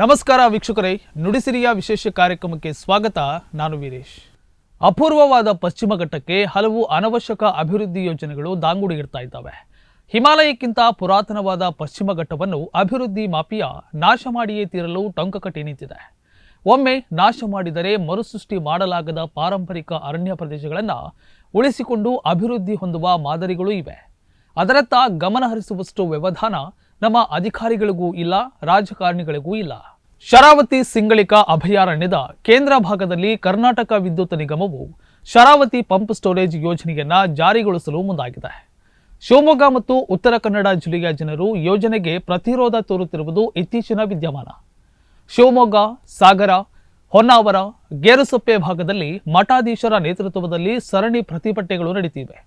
ನಮಸ್ಕಾರ ವೀಕ್ಷಕರೇ, ನುಡಿಸಿರಿಯ ವಿಶೇಷ ಕಾರ್ಯಕ್ರಮಕ್ಕೆ ಸ್ವಾಗತ, ನಾನು ವೀರೇಶ್. ಅಪೂರ್ವವಾದ ಪಶ್ಚಿಮ ಘಟ್ಟಕ್ಕೆ ಹಲವು ಅನವಶ್ಯಕ ಅಭಿವೃದ್ಧಿ ಯೋಜನೆಗಳು ದಾಂಗುಡಿ ಇಡ್ತಾ ಇದ್ದಾವೆ. ಹಿಮಾಲಯಕ್ಕಿಂತ ಪುರಾತನವಾದ ಪಶ್ಚಿಮ ಘಟ್ಟವನ್ನು ಅಭಿವೃದ್ಧಿ ಮಾಫಿಯಾ ನಾಶ ಮಾಡಿಯೇ ತೀರಲು ಟೊಂಕ ಕಟ್ಟಿ ನಿಂತಿದೆ. ಒಮ್ಮೆ ನಾಶ ಮಾಡಿದರೆ ಮರುಸೃಷ್ಟಿ ಮಾಡಲಾಗದ ಪಾರಂಪರಿಕ ಅರಣ್ಯ ಪ್ರದೇಶಗಳನ್ನು ಉಳಿಸಿಕೊಂಡು ಅಭಿವೃದ್ಧಿ ಹೊಂದುವ ಮಾದರಿಗಳು ಇವೆ. ಅದರತ್ತ ಗಮನಹರಿಸುವಷ್ಟು ವ್ಯವಧಾನ ನಮ್ಮ ಅಧಿಕಾರಿಗಳಿಗೂ ಇಲ್ಲ, ರಾಜಕಾರಣಿಗಳಿಗೂ ಇಲ್ಲ. ಶರಾವತಿ ಸಿಂಗಳಿಕ ಅಭಯಾರಣ್ಯದ ಕೇಂದ್ರ ಭಾಗದಲ್ಲಿ ಕರ್ನಾಟಕ ವಿದ್ಯುತ್ ನಿಗಮವು ಶರಾವತಿ ಪಂಪ್ ಸ್ಟೋರೇಜ್ ಯೋಜನೆಯನ್ನು ಜಾರಿಗೊಳಿಸಲು ಮುಂದಾಗಿದೆ. ಶಿವಮೊಗ್ಗ ಮತ್ತು ಉತ್ತರ ಕನ್ನಡ ಜಿಲ್ಲೆಯ ಜನರು ಯೋಜನೆಗೆ ಪ್ರತಿರೋಧ ತೋರುತ್ತಿರುವುದು ಇತ್ತೀಚಿನ ವಿದ್ಯಮಾನ. ಶಿವಮೊಗ್ಗ, ಸಾಗರ, ಹೊನ್ನಾವರ, ಗೇರುಸೊಪ್ಪೆ ಭಾಗದಲ್ಲಿ ಮಠಾಧೀಶರ ನೇತೃತ್ವದಲ್ಲಿ ಸರಣಿ ಪ್ರತಿಭಟನೆಗಳು ನಡೆದಿವೆ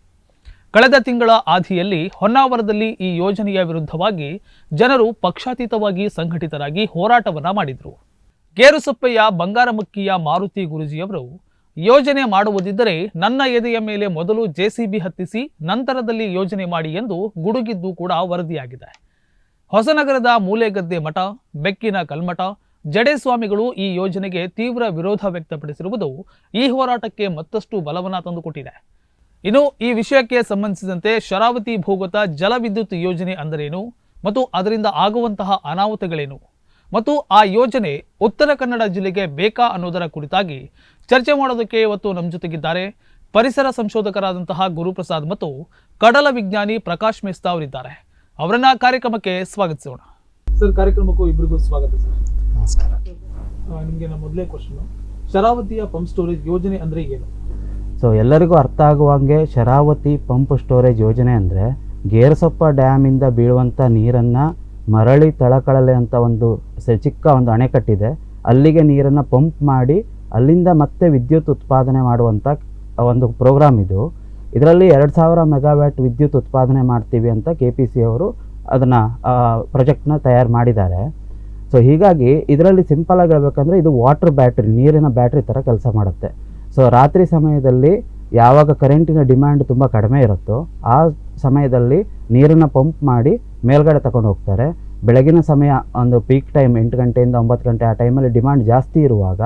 ಕಳೆದ ತಿಂಗಳ ಆದಿಯಲ್ಲಿ ಹೊನ್ನಾವರದಲ್ಲಿ ಈ ಯೋಜನೆಯ ವಿರುದ್ಧವಾಗಿ ಜನರು ಪಕ್ಷಾತೀತವಾಗಿ ಸಂಘಟಿತರಾಗಿ ಹೋರಾಟವನ್ನ ಮಾಡಿದರು. ಗೇರುಸೊಪ್ಪೆಯ ಬಂಗಾರಮಕ್ಕಿಯ ಮಾರುತಿ ಗುರುಜಿಯವರು ಯೋಜನೆ ಮಾಡುವುದಿದ್ದರೆ ನನ್ನ ಎದೆಯ ಮೇಲೆ ಮೊದಲು ಜೆಸಿಬಿ ಹತ್ತಿಸಿ ನಂತರದಲ್ಲಿ ಯೋಜನೆ ಮಾಡಿ ಎಂದು ಗುಡುಗಿದ್ದು ಕೂಡ ವರದಿಯಾಗಿದೆ. ಹೊಸನಗರದ ಮೂಲೆಗದ್ದೆ ಮಠ, ಬೆಕ್ಕಿನ ಕಲ್ಮಠ, ಜಡೇಸ್ವಾಮಿಗಳು ಈ ಯೋಜನೆಗೆ ತೀವ್ರ ವಿರೋಧ ವ್ಯಕ್ತಪಡಿಸಿರುವುದು ಈ ಹೋರಾಟಕ್ಕೆ ಮತ್ತಷ್ಟು ಬಲವನ್ನ ತಂದುಕೊಟ್ಟಿದೆ. ಇನ್ನು ಈ ವಿಷಯಕ್ಕೆ ಸಂಬಂಧಿಸಿದಂತೆ ಶರಾವತಿ ಭೂಗತ ಜಲವಿದ್ಯುತ್ ಯೋಜನೆ ಅಂದರೇನು? ಮತ್ತು ಅದರಿಂದ ಆಗುವಂತಹ ಅನಾಹುತಗಳೇನು? ಮತ್ತು ಆ ಯೋಜನೆ ಉತ್ತರ ಕನ್ನಡ ಜಿಲ್ಲೆಗೆ ಬೇಕಾ ಅನ್ನೋದರ ಕುರಿತಾಗಿ ಚರ್ಚೆ ಮಾಡೋದಕ್ಕೆ ಇವತ್ತು ನಮ್ಮ ಜೊತೆಗಿದ್ದಾರೆ ಪರಿಸರ ಸಂಶೋಧಕರಾದಂತಹ ಗುರುಪ್ರಸಾದ್ ಮತ್ತು ಕಡಲ ವಿಜ್ಞಾನಿ ಪ್ರಕಾಶ್ ಮೆಸ್ತಾ ಅವರಿದ್ದಾರೆ. ಅವರನ್ನ ಕಾರ್ಯಕ್ರಮಕ್ಕೆ ಸ್ವಾಗತಿಸೋಣ. ಸರ್ ಕಾರ್ಯಕ್ರಮಕ್ಕೂ ಇಬ್ಬರಿಗೂ ಸ್ವಾಗತ ಸರ್. ನಮಸ್ಕಾರ. ನಿಮಗೆ ನಮ್ಮ ಮೊದಲೇ ಕ್ವಶನ್ ಶರಾವತಿಯ ಪಂಪ್ ಸ್ಟೋರೇಜ್ ಯೋಜನೆ ಅಂದ್ರೆ ಏನು? ಸೊ ಎಲ್ಲರಿಗೂ ಅರ್ಥ ಆಗುವಂಗೆ ಶರಾವತಿ ಪಂಪ್ ಸ್ಟೋರೇಜ್ ಯೋಜನೆ ಅಂದರೆ ಗೇರಸೊಪ್ಪ ಡ್ಯಾಮಿಂದ ಬೀಳುವಂಥ ನೀರನ್ನು ಮರಳಿ ತಳಕಳಲೆ ಅಂತ ಒಂದು ಚಿಕ್ಕ ಒಂದು ಅಣೆಕಟ್ಟಿದೆ ಅಲ್ಲಿಗೆ ನೀರನ್ನು ಪಂಪ್ ಮಾಡಿ ಅಲ್ಲಿಂದ ಮತ್ತೆ ವಿದ್ಯುತ್ ಉತ್ಪಾದನೆ ಮಾಡುವಂಥ ಒಂದು ಪ್ರೋಗ್ರಾಮ್ ಇದು. ಇದರಲ್ಲಿ ಎರಡು ಸಾವಿರ ಮೆಗಾವ್ಯಾಟ್ ವಿದ್ಯುತ್ ಉತ್ಪಾದನೆ ಮಾಡ್ತೀವಿ ಅಂತ ಕೆ ಪಿ ಸಿ ಅವರು ಅದನ್ನು ಪ್ರಾಜೆಕ್ಟ್ನ ತಯಾರು ಮಾಡಿದ್ದಾರೆ. ಸೊ ಹೀಗಾಗಿ ಇದರಲ್ಲಿ ಸಿಂಪಲ್ ಆಗಿ ಹೇಳಬೇಕಂದ್ರೆ ಇದು ವಾಟರ್ ಬ್ಯಾಟ್ರಿ ನೀರಿನ ಬ್ಯಾಟ್ರಿ ಥರ ಕೆಲಸ ಮಾಡುತ್ತೆ. ಸೊ ರಾತ್ರಿ ಸಮಯದಲ್ಲಿ ಯಾವಾಗ ಕರೆಂಟಿನ ಡಿಮ್ಯಾಂಡ್ ತುಂಬ ಕಡಿಮೆ ಇರುತ್ತೋ ಆ ಸಮಯದಲ್ಲಿ ನೀರನ್ನು ಪಂಪ್ ಮಾಡಿ ಮೇಲ್ಗಡೆ ತಗೊಂಡು ಹೋಗ್ತಾರೆ. ಬೆಳಗಿನ ಸಮಯ ಒಂದು ಪೀಕ್ ಟೈಮ್ ಎಂಟು ಗಂಟೆಯಿಂದ ಒಂಬತ್ತು ಗಂಟೆ ಆ ಟೈಮಲ್ಲಿ ಡಿಮ್ಯಾಂಡ್ ಜಾಸ್ತಿ ಇರುವಾಗ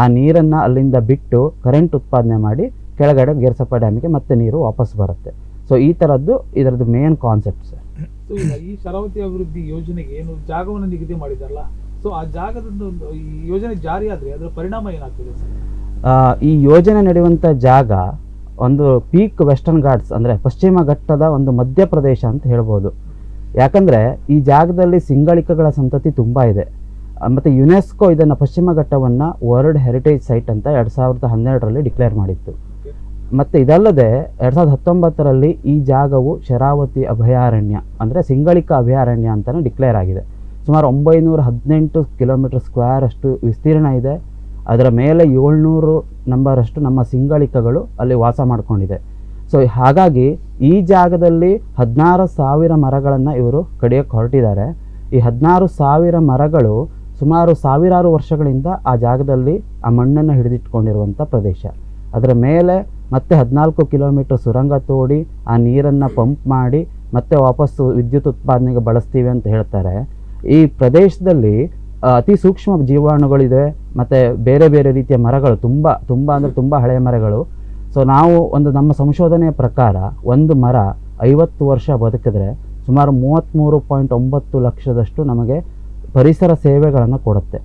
ಆ ನೀರನ್ನು ಅಲ್ಲಿಂದ ಬಿಟ್ಟು ಕರೆಂಟ್ ಉತ್ಪಾದನೆ ಮಾಡಿ ಕೆಳಗಡೆ ಗೇರ್ಸಪ್ಪ ಡ್ಯಾಮಿಗೆ ಮತ್ತೆ ನೀರು ವಾಪಸ್ ಬರುತ್ತೆ. ಸೊ ಈ ಥರದ್ದು ಇದರದ್ದು ಮೇನ್ ಕಾನ್ಸೆಪ್ಟ್ ಸರ್ ಸೊ ಈಗ ಈ ಸರಾವತಿ ಅಭಿವೃದ್ಧಿ ಯೋಜನೆಗೆ ಏನು ಜಾಗವನ್ನು ನಿಗದಿ ಮಾಡಿದಾರಲ್ಲ ಸೊ ಆ ಜಾಗದ ಯೋಜನೆ ಜಾರಿ ಅದರ ಪರಿಣಾಮ ಏನಾಗ್ತದೆ ಈ ಯೋಜನೆ ನಡೆಯುವಂಥ ಜಾಗ ಒಂದು ಪೀಕ್ ವೆಸ್ಟರ್ನ್ ಘಾಟ್ಸ್ ಅಂದರೆ ಪಶ್ಚಿಮ ಘಟ್ಟದ ಒಂದು ಮಧ್ಯಪ್ರದೇಶ ಅಂತ ಹೇಳ್ಬೋದು. ಯಾಕಂದರೆ ಈ ಜಾಗದಲ್ಲಿ ಸಿಂಗಳಿಕಗಳ ಸಂತತಿ ತುಂಬ ಇದೆ. ಮತ್ತು ಯುನೆಸ್ಕೋ ಇದನ್ನು ಪಶ್ಚಿಮ ಘಟ್ಟವನ್ನು ವರ್ಲ್ಡ್ ಹೆರಿಟೇಜ್ ಸೈಟ್ ಅಂತ ಎರಡು ಸಾವಿರದ ಹನ್ನೆರಡರಲ್ಲಿ ಡಿಕ್ಲೇರ್ ಮಾಡಿತ್ತು. ಮತ್ತು ಇದಲ್ಲದೆ ಎರಡು ಸಾವಿರದ ಹತ್ತೊಂಬತ್ತರಲ್ಲಿ ಈ ಜಾಗವು ಶರಾವತಿ ಅಭಯಾರಣ್ಯ ಅಂದರೆ ಸಿಂಗಳಿಕ ಅಭಯಾರಣ್ಯ ಅಂತಲೇ ಡಿಕ್ಲೇರ್ ಆಗಿದೆ. ಸುಮಾರು ಒಂಬೈನೂರ ಹದಿನೆಂಟು ಕಿಲೋಮೀಟರ್ ಸ್ಕ್ವೇರ್ ಅಷ್ಟು ವಿಸ್ತೀರ್ಣ ಇದೆ. ಅದರ ಮೇಲೆ ಏಳ್ನೂರು ನಂಬರಷ್ಟು ನಮ್ಮ ಸಿಂಗಳಿಕಗಳು ಅಲ್ಲಿ ವಾಸ ಮಾಡ್ಕೊಂಡಿದೆ. ಸೊ ಹಾಗಾಗಿ ಈ ಜಾಗದಲ್ಲಿ ಹದಿನಾರು ಸಾವಿರ ಮರಗಳನ್ನು ಇವರು ಕಡಿಯೋಕ್ಕೆ ಹೊರಟಿದ್ದಾರೆ. ಈ ಹದಿನಾರು ಸಾವಿರ ಮರಗಳು ಸುಮಾರು ಸಾವಿರಾರು ವರ್ಷಗಳಿಂದ ಆ ಜಾಗದಲ್ಲಿ ಆ ಮಣ್ಣನ್ನು ಹಿಡಿದಿಟ್ಕೊಂಡಿರುವಂಥ ಪ್ರದೇಶ. ಅದರ ಮೇಲೆ ಮತ್ತೆ ಹದಿನಾಲ್ಕು ಕಿಲೋಮೀಟರ್ ಸುರಂಗ ತೋಡಿ ಆ ನೀರನ್ನು ಪಂಪ್ ಮಾಡಿ ಮತ್ತೆ ವಾಪಸ್ಸು ವಿದ್ಯುತ್ ಉತ್ಪಾದನೆಗೆ ಬಳಸ್ತೀವಿ ಅಂತ ಹೇಳ್ತಾರೆ. ಈ ಪ್ರದೇಶದಲ್ಲಿ ಅತಿ ಸೂಕ್ಷ್ಮ ಜೀವಾಣುಗಳಿದೆ ಮತ್ತು ಬೇರೆ ಬೇರೆ ರೀತಿಯ ಮರಗಳು ತುಂಬ ತುಂಬ ಅಂದರೆ ತುಂಬ ಹಳೆಯ ಮರಗಳು. ಸೊ ನಾವು ಒಂದು ನಮ್ಮ ಸಂಶೋಧನೆಯ ಪ್ರಕಾರ ಒಂದು ಮರ ಐವತ್ತು ವರ್ಷ ಬದುಕಿದ್ರೆ ಸುಮಾರು ಮೂವತ್ತ್ಮೂರು ಪಾಯಿಂಟ್ ಒಂಬತ್ತು ಲಕ್ಷದಷ್ಟು ನಮಗೆ ಪರಿಸರ ಸೇವೆಗಳನ್ನು ಕೊಡುತ್ತೆ.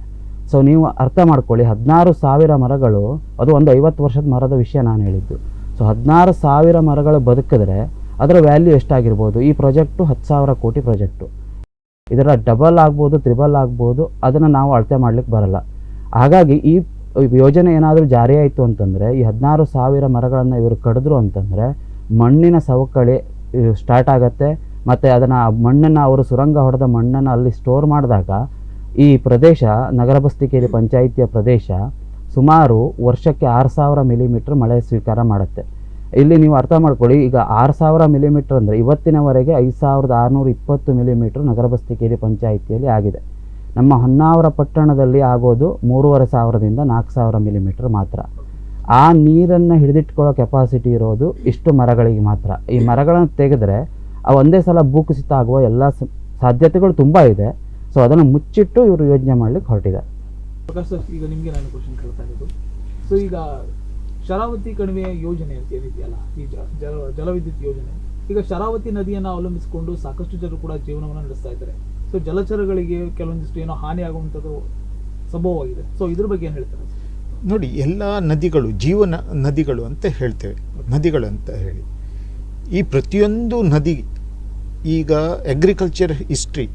ಸೊ ನೀವು ಅರ್ಥ ಮಾಡ್ಕೊಳ್ಳಿ, ಹದಿನಾರು ಸಾವಿರ ಮರಗಳು, ಅದು ಒಂದು ಐವತ್ತು ವರ್ಷದ ಮರದ ವಿಷಯ ನಾನು ಹೇಳಿದ್ದು. ಸೊ ಹದಿನಾರು ಸಾವಿರ ಮರಗಳು ಬದುಕಿದ್ರೆ ಅದರ ವ್ಯಾಲ್ಯೂ ಎಷ್ಟಾಗಿರ್ಬೋದು? ಈ ಪ್ರಾಜೆಕ್ಟು ಹತ್ತು ಸಾವಿರ ಕೋಟಿ ಪ್ರಾಜೆಕ್ಟು. ಇದರ ಡಬಲ್ ಆಗ್ಬೋದು, ತ್ರಿಬಲ್ ಆಗ್ಬೋದು, ಅದನ್ನು ನಾವು ಅಳತೆ ಮಾಡ್ಲಿಕ್ಕೆ ಬರಲ್ಲ. ಹಾಗಾಗಿ ಈ ಯೋಜನೆ ಏನಾದರೂ ಜಾರಿ ಆಯಿತು ಅಂತಂದರೆ, ಈ ಹದಿನಾರು ಸಾವಿರ ಮರಗಳನ್ನು ಇವರು ಕಡಿದ್ರು ಅಂತಂದರೆ, ಮಣ್ಣಿನ ಸವಕಳಿ ಸ್ಟಾರ್ಟ್ ಆಗುತ್ತೆ. ಮತ್ತು ಅದನ್ನು ಮಣ್ಣನ್ನು, ಅವರು ಸುರಂಗ ಹೊಡೆದ ಮಣ್ಣನ್ನು ಅಲ್ಲಿ ಸ್ಟೋರ್ ಮಾಡಿದಾಗ, ಈ ಪ್ರದೇಶ, ನಗರ ಬಸ್ತಿಕೇರಿ ಪಂಚಾಯಿತಿಯ ಪ್ರದೇಶ ಸುಮಾರು ವರ್ಷಕ್ಕೆ ಆರು ಸಾವಿರ ಮಿಲಿಮೀಟ್ರ್ ಮಳೆ ಸ್ವೀಕಾರ ಮಾಡುತ್ತೆ. ಇಲ್ಲಿ ನೀವು ಅರ್ಥ ಮಾಡ್ಕೊಳ್ಳಿ, ಈಗ ಆರು ಸಾವಿರ ಮಿಲಿಮೀಟ್ರ್ ಅಂದರೆ ಇವತ್ತಿನವರೆಗೆ ಐದು ಸಾವಿರದ ಆರುನೂರ ಇಪ್ಪತ್ತು ಮಿಲಿಮೀಟ್ರ್ ನಗರ ಬಸ್ತಿಕೇರಿ ಪಂಚಾಯಿತಿಯಲ್ಲಿ ಆಗಿದೆ. ನಮ್ಮ ಹೊನ್ನಾವರ ಪಟ್ಟಣದಲ್ಲಿ ಆಗೋದು ಮೂರುವರೆ ಸಾವಿರದಿಂದ ನಾಲ್ಕು ಸಾವಿರ ಮಿಲಿಮೀಟ್ರ್ ಮಾತ್ರ. ಆ ನೀರನ್ನು ಹಿಡಿದಿಟ್ಕೊಳ್ಳೋ ಕೆಪಾಸಿಟಿ ಇರೋದು ಇಷ್ಟು ಮರಗಳಿಗೆ ಮಾತ್ರ. ಈ ಮರಗಳನ್ನು ತೆಗೆದ್ರೆ ಒಂದೇ ಸಲ ಭೂಕುಸಿತ ಆಗುವ ಎಲ್ಲ ಸಾಧ್ಯತೆಗಳು ತುಂಬ ಇದೆ. ಸೊ ಅದನ್ನು ಮುಚ್ಚಿಟ್ಟು ಇವರು ಯೋಜನೆ ಮಾಡ್ಲಿಕ್ಕೆ ಹೊರಟಿದ್ದಾರೆ. ಈಗ ನಿಮಗೆ ನಾನು ಕ್ವಶನ್ ಕೇಳ್ತಾ ಇರೋದು. ಸೊ ಈಗ ಶರಾವತಿ ಕಣಿವೆ ಯೋಜನೆ ಅಂತ ಏನಿದೆಯಲ್ಲ, ಈ ಜಲ, ಜಲವಿದ್ಯುತ್ ಯೋಜನೆ. ಈಗ ಶರಾವತಿ ನದಿಯನ್ನು ಅವಲಂಬಿಸಿಕೊಂಡು ಸಾಕಷ್ಟು ಜನರು ಕೂಡ ಜೀವನವನ್ನು ನಡೆಸ್ತಾ ಇದ್ದಾರೆ. ಸೊ ಜಲಚರಗಳಿಗೆ ಕೆಲವೊಂದಿಷ್ಟು ಏನೋ ಹಾನಿ ಆಗುವಂಥದ್ದು ಸಂಭವವಾಗಿದೆ. ಸೊ ಇದ್ರ ಬಗ್ಗೆ ಏನು ಹೇಳ್ತಾರೆ? ನೋಡಿ, ಎಲ್ಲ ನದಿಗಳು, ಜೀವನ ನದಿಗಳು ಅಂತ ಹೇಳ್ತೇವೆ. ನದಿಗಳು ಅಂತ ಹೇಳಿ. ಈ ಪ್ರತಿಯೊಂದು ನದಿ, ಈಗ ಅಗ್ರಿಕಲ್ಚರ್ ಹಿಸ್ಟ್ರಿ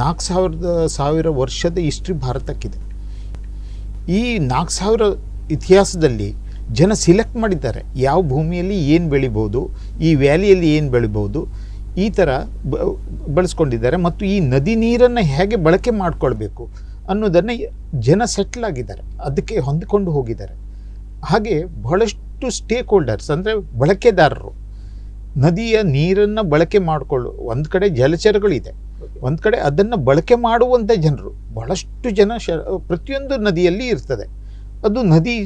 ನಾಲ್ಕು ಸಾವಿರದ ಸಾವಿರ ವರ್ಷದ ಹಿಸ್ಟ್ರಿ ಭಾರತಕ್ಕಿದೆ. ಈ ನಾಲ್ಕು ಸಾವಿರ ಇತಿಹಾಸದಲ್ಲಿ ಜನ ಸಿಲೆಕ್ಟ್ ಮಾಡಿದ್ದಾರೆ. ಯಾವ ಭೂಮಿಯಲ್ಲಿ ಏನು ಬೆಳಿಬೋದು, ಈ ವ್ಯಾಲಿಯಲ್ಲಿ ಏನು ಬೆಳಿಬೋದು ಈ ಥರ ಬ ಬಳಸ್ಕೊಂಡಿದ್ದಾರೆ ಮತ್ತು ಈ ನದಿ ನೀರನ್ನು ಹೇಗೆ ಬಳಕೆ ಮಾಡಿಕೊಳ್ಬೇಕು ಅನ್ನೋದನ್ನು ಜನ ಸೆಟ್ಲ್ ಆಗಿದ್ದಾರೆ. ಅದಕ್ಕೆ ಹೊಂದಿಕೊಂಡು ಹೋಗಿದ್ದಾರೆ. ಹಾಗೆ ಬಹಳಷ್ಟು ಸ್ಟೇಕ್ ಹೋಲ್ಡರ್ಸ್ ಅಂದರೆ ಬಳಕೆದಾರರು ನದಿಯ ನೀರನ್ನು ಬಳಕೆ ಮಾಡಿಕೊಳ್ಳು ಒಂದು ಕಡೆ ಜಲಚರಗಳಿದೆ ಒಂದು ಕಡೆ ಅದನ್ನು ಬಳಕೆ ಮಾಡುವಂಥ ಜನರು ಬಹಳಷ್ಟು ಜನ ಶ ಪ್ರತಿಯೊಂದು ನದಿಯಲ್ಲಿ ಇರ್ತದೆ. ಅದು ನದಿ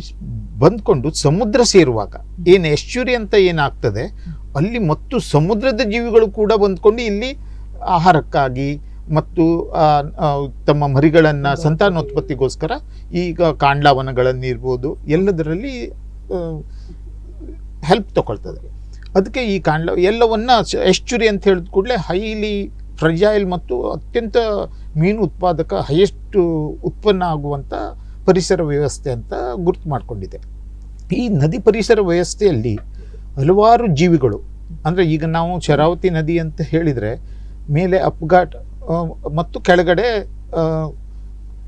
ಬಂದ್ಕೊಂಡು ಸಮುದ್ರ ಸೇರುವಾಗ ಏನು ಎಶ್ಚುರಿ ಅಂತ ಏನಾಗ್ತದೆ? ಅಲ್ಲಿ ಮತ್ತು ಸಮುದ್ರದ ಜೀವಿಗಳು ಕೂಡ ಬಂದ್ಕೊಂಡು ಇಲ್ಲಿ ಆಹಾರಕ್ಕಾಗಿ ಮತ್ತು ತಮ್ಮ ಮರಿಗಳನ್ನು ಸಂತಾನೋತ್ಪತ್ತಿಗೋಸ್ಕರ ಈಗ ಕಾಂಡ್ಲಾವನಗಳನ್ನಿರ್ಬೋದು ಎಲ್ಲದರಲ್ಲಿ ಹೆಲ್ಪ್ ತಗೊಳ್ತದೆ. ಅದಕ್ಕೆ ಈ ಕಾಂಡ್ಲ ಎಲ್ಲವನ್ನ ಎಶ್ಚುರಿ ಅಂತ ಹೇಳಿದ ಕೂಡಲೇ ಹೈಲಿ ಫ್ರಜೈಲ್ ಮತ್ತು ಅತ್ಯಂತ ಮೀನು ಉತ್ಪಾದಕ ಹೈಯೆಸ್ಟ್ ಉತ್ಪನ್ನ ಆಗುವಂಥ ಪರಿಸರ ವ್ಯವಸ್ಥೆ ಅಂತ ಗುರುತು ಮಾಡಿಕೊಂಡಿದೆ. ಈ ನದಿ ಪರಿಸರ ವ್ಯವಸ್ಥೆಯಲ್ಲಿ ಹಲವಾರು ಜೀವಿಗಳು, ಅಂದರೆ ಈಗ ನಾವು ಶರಾವತಿ ನದಿ ಅಂತ ಹೇಳಿದರೆ ಮೇಲೆ ಅಪ್ಘಾಟ್ ಮತ್ತು ಕೆಳಗಡೆ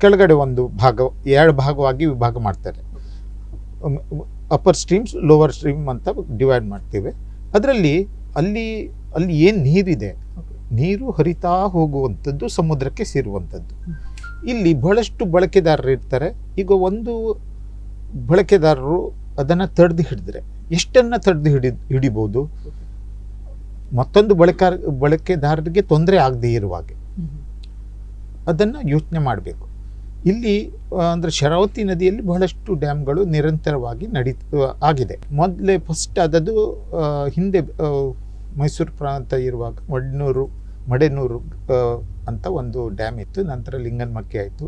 ಕೆಳಗಡೆ ಒಂದು ಭಾಗ, ಎರಡು ಭಾಗವಾಗಿ ವಿಭಾಗ ಮಾಡ್ತಾರೆ. ಅಪ್ಪರ್ ಸ್ಟ್ರೀಮ್ಸ್ ಲೋವರ್ ಸ್ಟ್ರೀಮ್ ಅಂತ ಡಿವೈಡ್ ಮಾಡ್ತೇವೆ. ಅದರಲ್ಲಿ ಅಲ್ಲಿ ಅಲ್ಲಿ ಏನು ನೀರಿದೆ? ನೀರು ಹರಿತಾ ಹೋಗುವಂಥದ್ದು, ಸಮುದ್ರಕ್ಕೆ ಸೇರುವಂಥದ್ದು. ಇಲ್ಲಿ ಬಹಳಷ್ಟು ಬಳಕೆದಾರರು ಇರ್ತಾರೆ. ಈಗ ಒಂದು ಬಳಕೆದಾರರು ಅದನ್ನು ತಡೆದು ಹಿಡಿದ್ರೆ. ಎಷ್ಟನ್ನು ತಡೆದು ಹಿಡಿ, ಹಿಡಿಬೋದು? ಮತ್ತೊಂದು ಬಳಕೆ ಬಳಕೆದಾರರಿಗೆ ತೊಂದರೆ ಆಗದೇ ಇರುವಾಗೆ ಅದನ್ನು ಯೋಚನೆ ಮಾಡಬೇಕು. ಇಲ್ಲಿ ಅಂದರೆ ಶರಾವತಿ ನದಿಯಲ್ಲಿ ಬಹಳಷ್ಟು ಡ್ಯಾಮ್ಗಳು ನಿರಂತರವಾಗಿ ನಡೀ ಆಗಿದೆ. ಮೊದಲೇ ಫಸ್ಟ್ ಆದದ್ದು ಹಿಂದೆ ಮೈಸೂರು ಪ್ರಾಂತ ಇರುವಾಗ ಮಡ್ನೂರು ಮಡೆನೂರು ಅಂತ ಒಂದು ಡ್ಯಾಮ್ ಇತ್ತು. ನಂತರ ಲಿಂಗನಮಕ್ಕಿ ಆಯಿತು.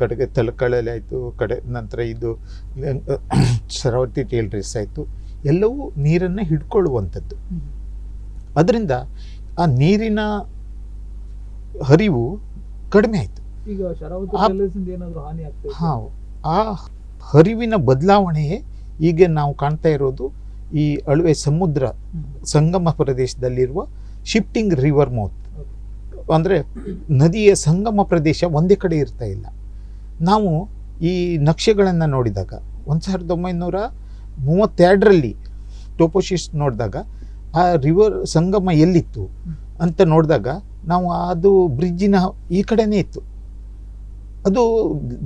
ಕಡೆಗೆ ತಲಕಾಳಲ್ಲಿ ಆಯಿತು ಕಡೆ ನಂತರ ಇದು ಶರಾವತಿ ಟೇಲ್ ರೇಸ್ ಆಯಿತು. ಎಲ್ಲವೂ ನೀರನ್ನು ಹಿಡ್ಕೊಳ್ಳುವಂಥದ್ದು. ಅದರಿಂದ ಆ ನೀರಿನ ಹರಿವು ಕಡಿಮೆ ಆಯಿತು. ಹಾಂ ಆ ಹರಿವಿನ ಬದಲಾವಣೆಯೇ ಈಗ ನಾವು ಕಾಣ್ತಾ ಇರೋದು ಈ ಅಳುವೆ ಸಮುದ್ರ ಸಂಗಮ ಪ್ರದೇಶದಲ್ಲಿರುವ ಶಿಫ್ಟಿಂಗ್ ರಿವರ್ ಮೌತ್. ಅಂದರೆ ನದಿಯ ಸಂಗಮ ಪ್ರದೇಶ ಒಂದೇ ಕಡೆ ಇರ್ತಾ ಇಲ್ಲ. ನಾವು ಈ ನಕ್ಷೆಗಳನ್ನು ನೋಡಿದಾಗ ಒಂದು ಸಾವಿರದ ಒಂಬೈನೂರ ಮೂವತ್ತೆರಡರಲ್ಲಿ ಟೋಪೋಶಿಸ್ ನೋಡಿದಾಗ ಆ ರಿವರ್ ಸಂಗಮ ಎಲ್ಲಿತ್ತು ಅಂತ ನೋಡಿದಾಗ ನಾವು ಅದು ಬ್ರಿಡ್ಜಿನ ಈ ಕಡೆನೇ ಇತ್ತು. ಅದು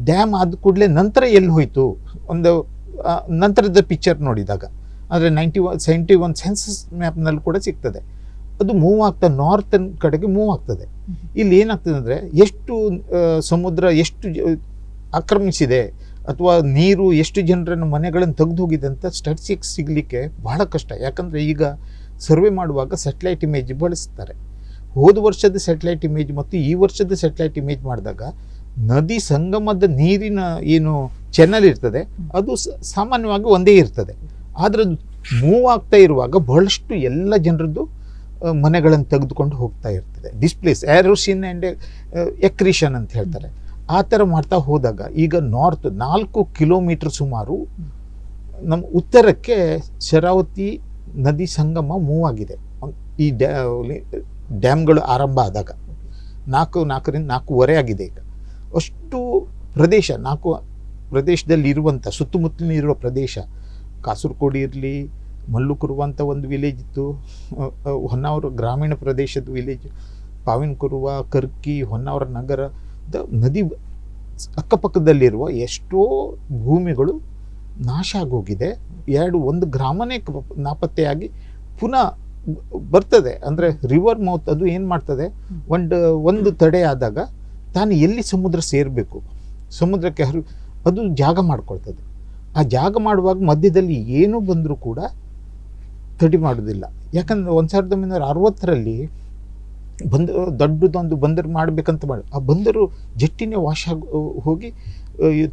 ಡ್ಯಾಮ್ ಆದ ಕೂಡಲೇ ನಂತರ ಎಲ್ಲಿ ಹೋಯಿತು ಒಂದು ನಂತರದ ಪಿಕ್ಚರ್ ನೋಡಿದಾಗ. ಅಂದರೆ ninety one seventy one census ಮ್ಯಾಪ್ನಲ್ಲಿ ಕೂಡ ಸಿಗ್ತದೆ. ಅದು ಮೂವ್ ಆಗ್ತದೆ ನಾರ್ತನ್ ಕಡೆಗೆ ಮೂವ್ ಆಗ್ತದೆ. ಇಲ್ಲಿ ಏನಾಗ್ತದೆ ಅಂದರೆ ಎಷ್ಟು ಸಮುದ್ರ ಎಷ್ಟು ಆಕ್ರಮಿಸಿದೆ ಅಥವಾ ನೀರು ಎಷ್ಟು ಜನರನ್ನು ಮನೆಗಳನ್ನು ತೆಗೆದು ಹೋಗಿದೆ ಅಂತ ಸಿಗಲಿಕ್ಕೆ ಬಹಳ ಕಷ್ಟ. ಯಾಕಂದರೆ ಈಗ ಸರ್ವೆ ಮಾಡುವಾಗ ಸ್ಯಾಟಲೈಟ್ ಇಮೇಜ್ ಬಳಸ್ತಾರೆ. ಹೋದ ವರ್ಷದ ಸ್ಯಾಟಲೈಟ್ ಇಮೇಜ್ ಮತ್ತು ಈ ವರ್ಷದ ಸ್ಯಾಟಲೈಟ್ ಇಮೇಜ್ ಮಾಡಿದಾಗ ನದಿ ಸಂಗಮದ ನೀರಿನ ಏನು ಚೆನ್ನಲ್ ಇರ್ತದೆ, ಅದು ಸಾಮಾನ್ಯವಾಗಿ ಒಂದೇ ಇರ್ತದೆ. ಆದರೆ ಮೂವ್ ಆಗ್ತಾ ಇರುವಾಗ ಬಹಳಷ್ಟು ಎಲ್ಲ ಜನರದ್ದು ಮನೆಗಳನ್ನು ತೆಗೆದುಕೊಂಡು ಹೋಗ್ತಾ ಇರ್ತದೆ. ಡಿಸ್ಪ್ಲೇಸ್ ಆ್ಯರೋಸಿನ್ ಆ್ಯಂಡ್ ಎಕ್ರಿಷನ್ ಅಂತ ಹೇಳ್ತಾರೆ. ಆ ಥರ ಮಾಡ್ತಾ ಹೋದಾಗ ಈಗ ನಾರ್ತ್ ನಾಲ್ಕು ಕಿಲೋಮೀಟ್ರ್ ಸುಮಾರು ನಮ್ಮ ಉತ್ತರಕ್ಕೆ ಶರಾವತಿ ನದಿ ಸಂಗಮ ಮೂವ್ ಆಗಿದೆ. ಈ ಡ್ಯಾ ಡ್ಯಾಮ್ಗಳು ಆರಂಭ ಆದಾಗ ನಾಲ್ಕು, ನಾಲ್ಕರಿಂದ ನಾಲ್ಕೂವರೆ ಆಗಿದೆ ಈಗ. ಅಷ್ಟು ಪ್ರದೇಶ, ನಾಲ್ಕು ಪ್ರದೇಶದಲ್ಲಿ ಇರುವಂಥ ಸುತ್ತಮುತ್ತಲಿನ ಇರುವ ಪ್ರದೇಶ, ಕಾಸರಗೋಡು ಇರಲಿ ಮಲ್ಲುಕುರುವಂಥ ಒಂದು ವಿಲೇಜ್ ಇತ್ತು. ಹೊನ್ನಾವರ ಗ್ರಾಮೀಣ ಪ್ರದೇಶದ ವಿಲೇಜ್ ಪಾವಿನಕುರುವ, ಕರ್ಕಿ, ಹೊನ್ನಾವರ ನಗರ ದ- ನದಿ ಅಕ್ಕಪಕ್ಕದಲ್ಲಿರುವ ಎಷ್ಟೋ ಭೂಮಿಗಳು ನಾಶ ಆಗೋಗಿದೆ. ಎರಡು, ಒಂದು ಗ್ರಾಮನೇ ನಾಪತ್ತೆಯಾಗಿ ಪುನಃ ಬರ್ತದೆ. ಅಂದರೆ ರಿವರ್ ಮೌತ್ ಅದು ಏನು ಮಾಡ್ತದೆ? ಒಂದು ಒಂದು ತಡೆ ಆದಾಗ ತಾನು ಎಲ್ಲಿ ಸಮುದ್ರ ಸೇರಬೇಕು? ಸಮುದ್ರಕ್ಕೆ ಹರಿ ಅದು ಜಾಗ ಮಾಡ್ಕೊಳ್ತದೆ. ಆ ಜಾಗ ಮಾಡುವಾಗ ಮಧ್ಯದಲ್ಲಿ ಏನು ಬಂದರೂ ಕೂಡ ತಡಿ ಮಾಡೋದಿಲ್ಲ. ಯಾಕಂದರೆ ಒಂದು ಸಾವಿರದ ಒಂಬೈನೂರ ಅರವತ್ತರಲ್ಲಿ ಬಂದ ದೊಡ್ಡದೊಂದು ಬಂದರು ಮಾಡಬೇಕಂತ ಮಾಡಿ ಆ ಬಂದರು ಜಟ್ಟಿನೇ ವಾಶ್ ಆಗಿ ಹೋಗಿ